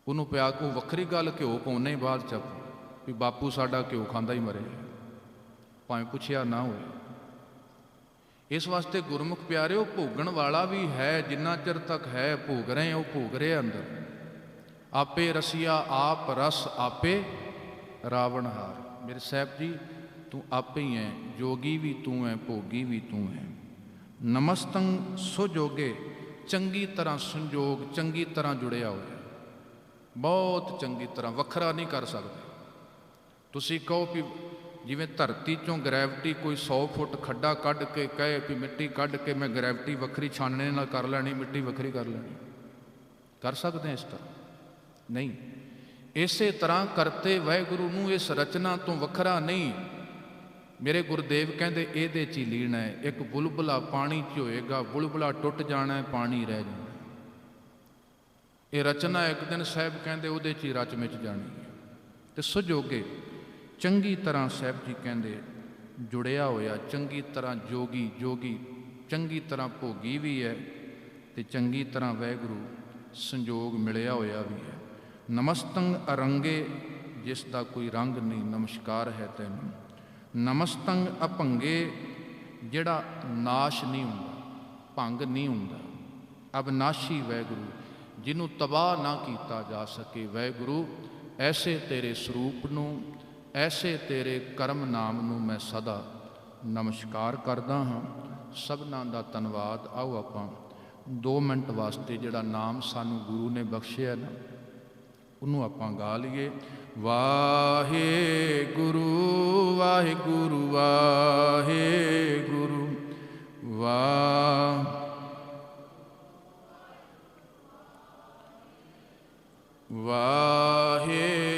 ਉਹਨੂੰ ਪਿਆ ਕੋ ਵੱਖਰੀ ਗੱਲ ਘਿਓ ਪਾਉਣੇ ਬਾਅਦ ਚ ਵੀ ਬਾਪੂ ਸਾਡਾ ਘਿਓ ਖਾਂਦਾ ਹੀ ਮਰੇ। ਭਾਵੇਂ ਪੁੱਛਿਆ ਨਾ ਹੋਏ। ਇਸ ਵਾਸਤੇ ਗੁਰਮੁਖ ਪਿਆਰਿਓ, ਭੋਗਣ ਵਾਲਾ ਵੀ ਹੈ, ਜਿੰਨਾ ਚਿਰ ਤੱਕ ਹੈ ਭੋਗ ਰਹੇ, ਉਹ ਭੋਗ ਰਹੇ ਅੰਦਰ। ਆਪੇ ਰਸੀਆ, ਆਪ ਰਸ, ਆਪੇ ਰਾਵਣ ਹਾਰ। ਮੇਰੇ ਸਾਹਿਬ ਜੀ, ਤੂੰ ਆਪੇ ਹੀ ਹੈ, ਜੋਗੀ ਵੀ ਤੂੰ ਹੈ, ਭੋਗੀ ਵੀ ਤੂੰ ਹੈ। ਨਮਸਤੰ ਸੁਜੋਗੇ ਚੰਗੀ ਤਰ੍ਹਾਂ ਸੰਜੋਗ, ਚੰਗੀ ਤਰ੍ਹਾਂ ਜੁੜਿਆ ਹੋਇਆ। ਬਹੁਤ ਚੰਗੀ ਤਰ੍ਹਾਂ, ਵੱਖਰਾ ਨਹੀਂ ਕਰ ਸਕਦੇ। ਤੁਸੀਂ ਕਹੋ ਕਿ ਜਿਵੇਂ ਧਰਤੀ ਚੋਂ ਗ੍ਰੈਵਿਟੀ ਕੋਈ 100 ਫੁੱਟ ਖੱਡਾ ਕੱਢ ਕੇ ਕਹੇ ਵੀ ਮਿੱਟੀ ਕੱਢ ਕੇ ਮੈਂ ਗ੍ਰੈਵਿਟੀ ਵੱਖਰੀ ਛਾਨਣੇ ਨਾਲ ਕਰ ਲੈਣੀ, ਮਿੱਟੀ ਵੱਖਰੀ ਕਰ ਲੈਣੀ। ਕਰ ਸਕਦੇ ਇਸ ਤਰ੍ਹਾਂ? ਨਹੀਂ। ਇਸੇ ਤਰ੍ਹਾਂ ਕਰਤੇ ਵਾਹਿਗੁਰੂ ਨੂੰ ਇਸ ਰਚਨਾ ਤੋਂ ਵੱਖਰਾ ਨਹੀਂ। ਮੇਰੇ ਗੁਰਦੇਵ ਕਹਿੰਦੇ, ਇਹਦੇ ਚ ਹੀ ਲੀਣਾ ਹੈ। ਇੱਕ ਬੁਲਬੁਲਾ ਪਾਣੀ ਚ ਹੋਏਗਾ, ਬੁਲਬੁਲਾ ਟੁੱਟ ਜਾਣਾ ਪਾਣੀ ਰਹਿ ਜਾਣਾ ਇਹ ਰਚਨਾ ਇੱਕ ਦਿਨ ਸਾਹਿਬ ਕਹਿੰਦੇ, ਉਹਦੇ ਚ ਹੀ ਰਚ ਮਿਚ ਜਾਣੀ ਹੈ। ਤੇ ਸੁਜੋਗੇ ਚੰਗੀ ਤਰ੍ਹਾਂ ਸਾਹਿਬ ਜੀ ਕਹਿੰਦੇ, ਜੁੜਿਆ ਹੋਇਆ, ਚੰਗੀ ਤਰ੍ਹਾਂ ਜੋਗੀ ਜੋਗੀ, ਚੰਗੀ ਤਰ੍ਹਾਂ ਭੋਗੀ ਵੀ ਹੈ ਤੇ ਚੰਗੀ ਤਰ੍ਹਾਂ ਵਾਹਿਗੁਰੂ ਸੰਜੋਗ ਮਿਲਿਆ ਹੋਇਆ ਵੀ ਹੈ। ਨਮਸਤੰ ਅਰੰਗੇ, ਜਿਸ ਦਾ ਕੋਈ ਰੰਗ ਨਹੀਂ, ਨਮਸਕਾਰ ਹੈ ਤੈਨੂੰ। ਨਮਸਤੰ ਅਭੰਗੇ, ਜਿਹੜਾ ਨਾਸ਼ ਨਹੀਂ ਹੁੰਦਾ, ਭੰਗ ਨਹੀਂ ਹੁੰਦਾ। ਅਬਨਾਸ਼ੀ ਵੈਗੁਰੂ, ਜਿਹਨੂੰ ਤਬਾਹ ਨਾ ਕੀਤਾ ਜਾ ਸਕੇ, ਵੈਗੁਰੂ, ਐਸੇ ਤੇਰੇ ਸਰੂਪ ਨੂੰ ਐਸੇ ਤੇਰੇ ਕਰਮ ਨਾਮ ਨੂੰ ਮੈਂ ਸਦਾ ਨਮਸਕਾਰ ਕਰਦਾ ਹਾਂ। ਸਭਨਾਂ ਦਾ ਧੰਨਵਾਦ। ਆਓ ਆਪਾਂ 2 ਮਿੰਟ ਵਾਸਤੇ ਜਿਹੜਾ ਨਾਮ ਸਾਨੂੰ ਗੁਰੂ ਨੇ ਬਖਸ਼ਿਆ ਨਾ, ਉਹਨੂੰ ਆਪਾਂ ਗਾ ਲਈਏ। ਵਾਹਿਗੁਰੂ ਵਾਹਿਗੁਰੂ ਵਾਹਿਗੁਰੂ ਵਾਹ ਵਾਹਿ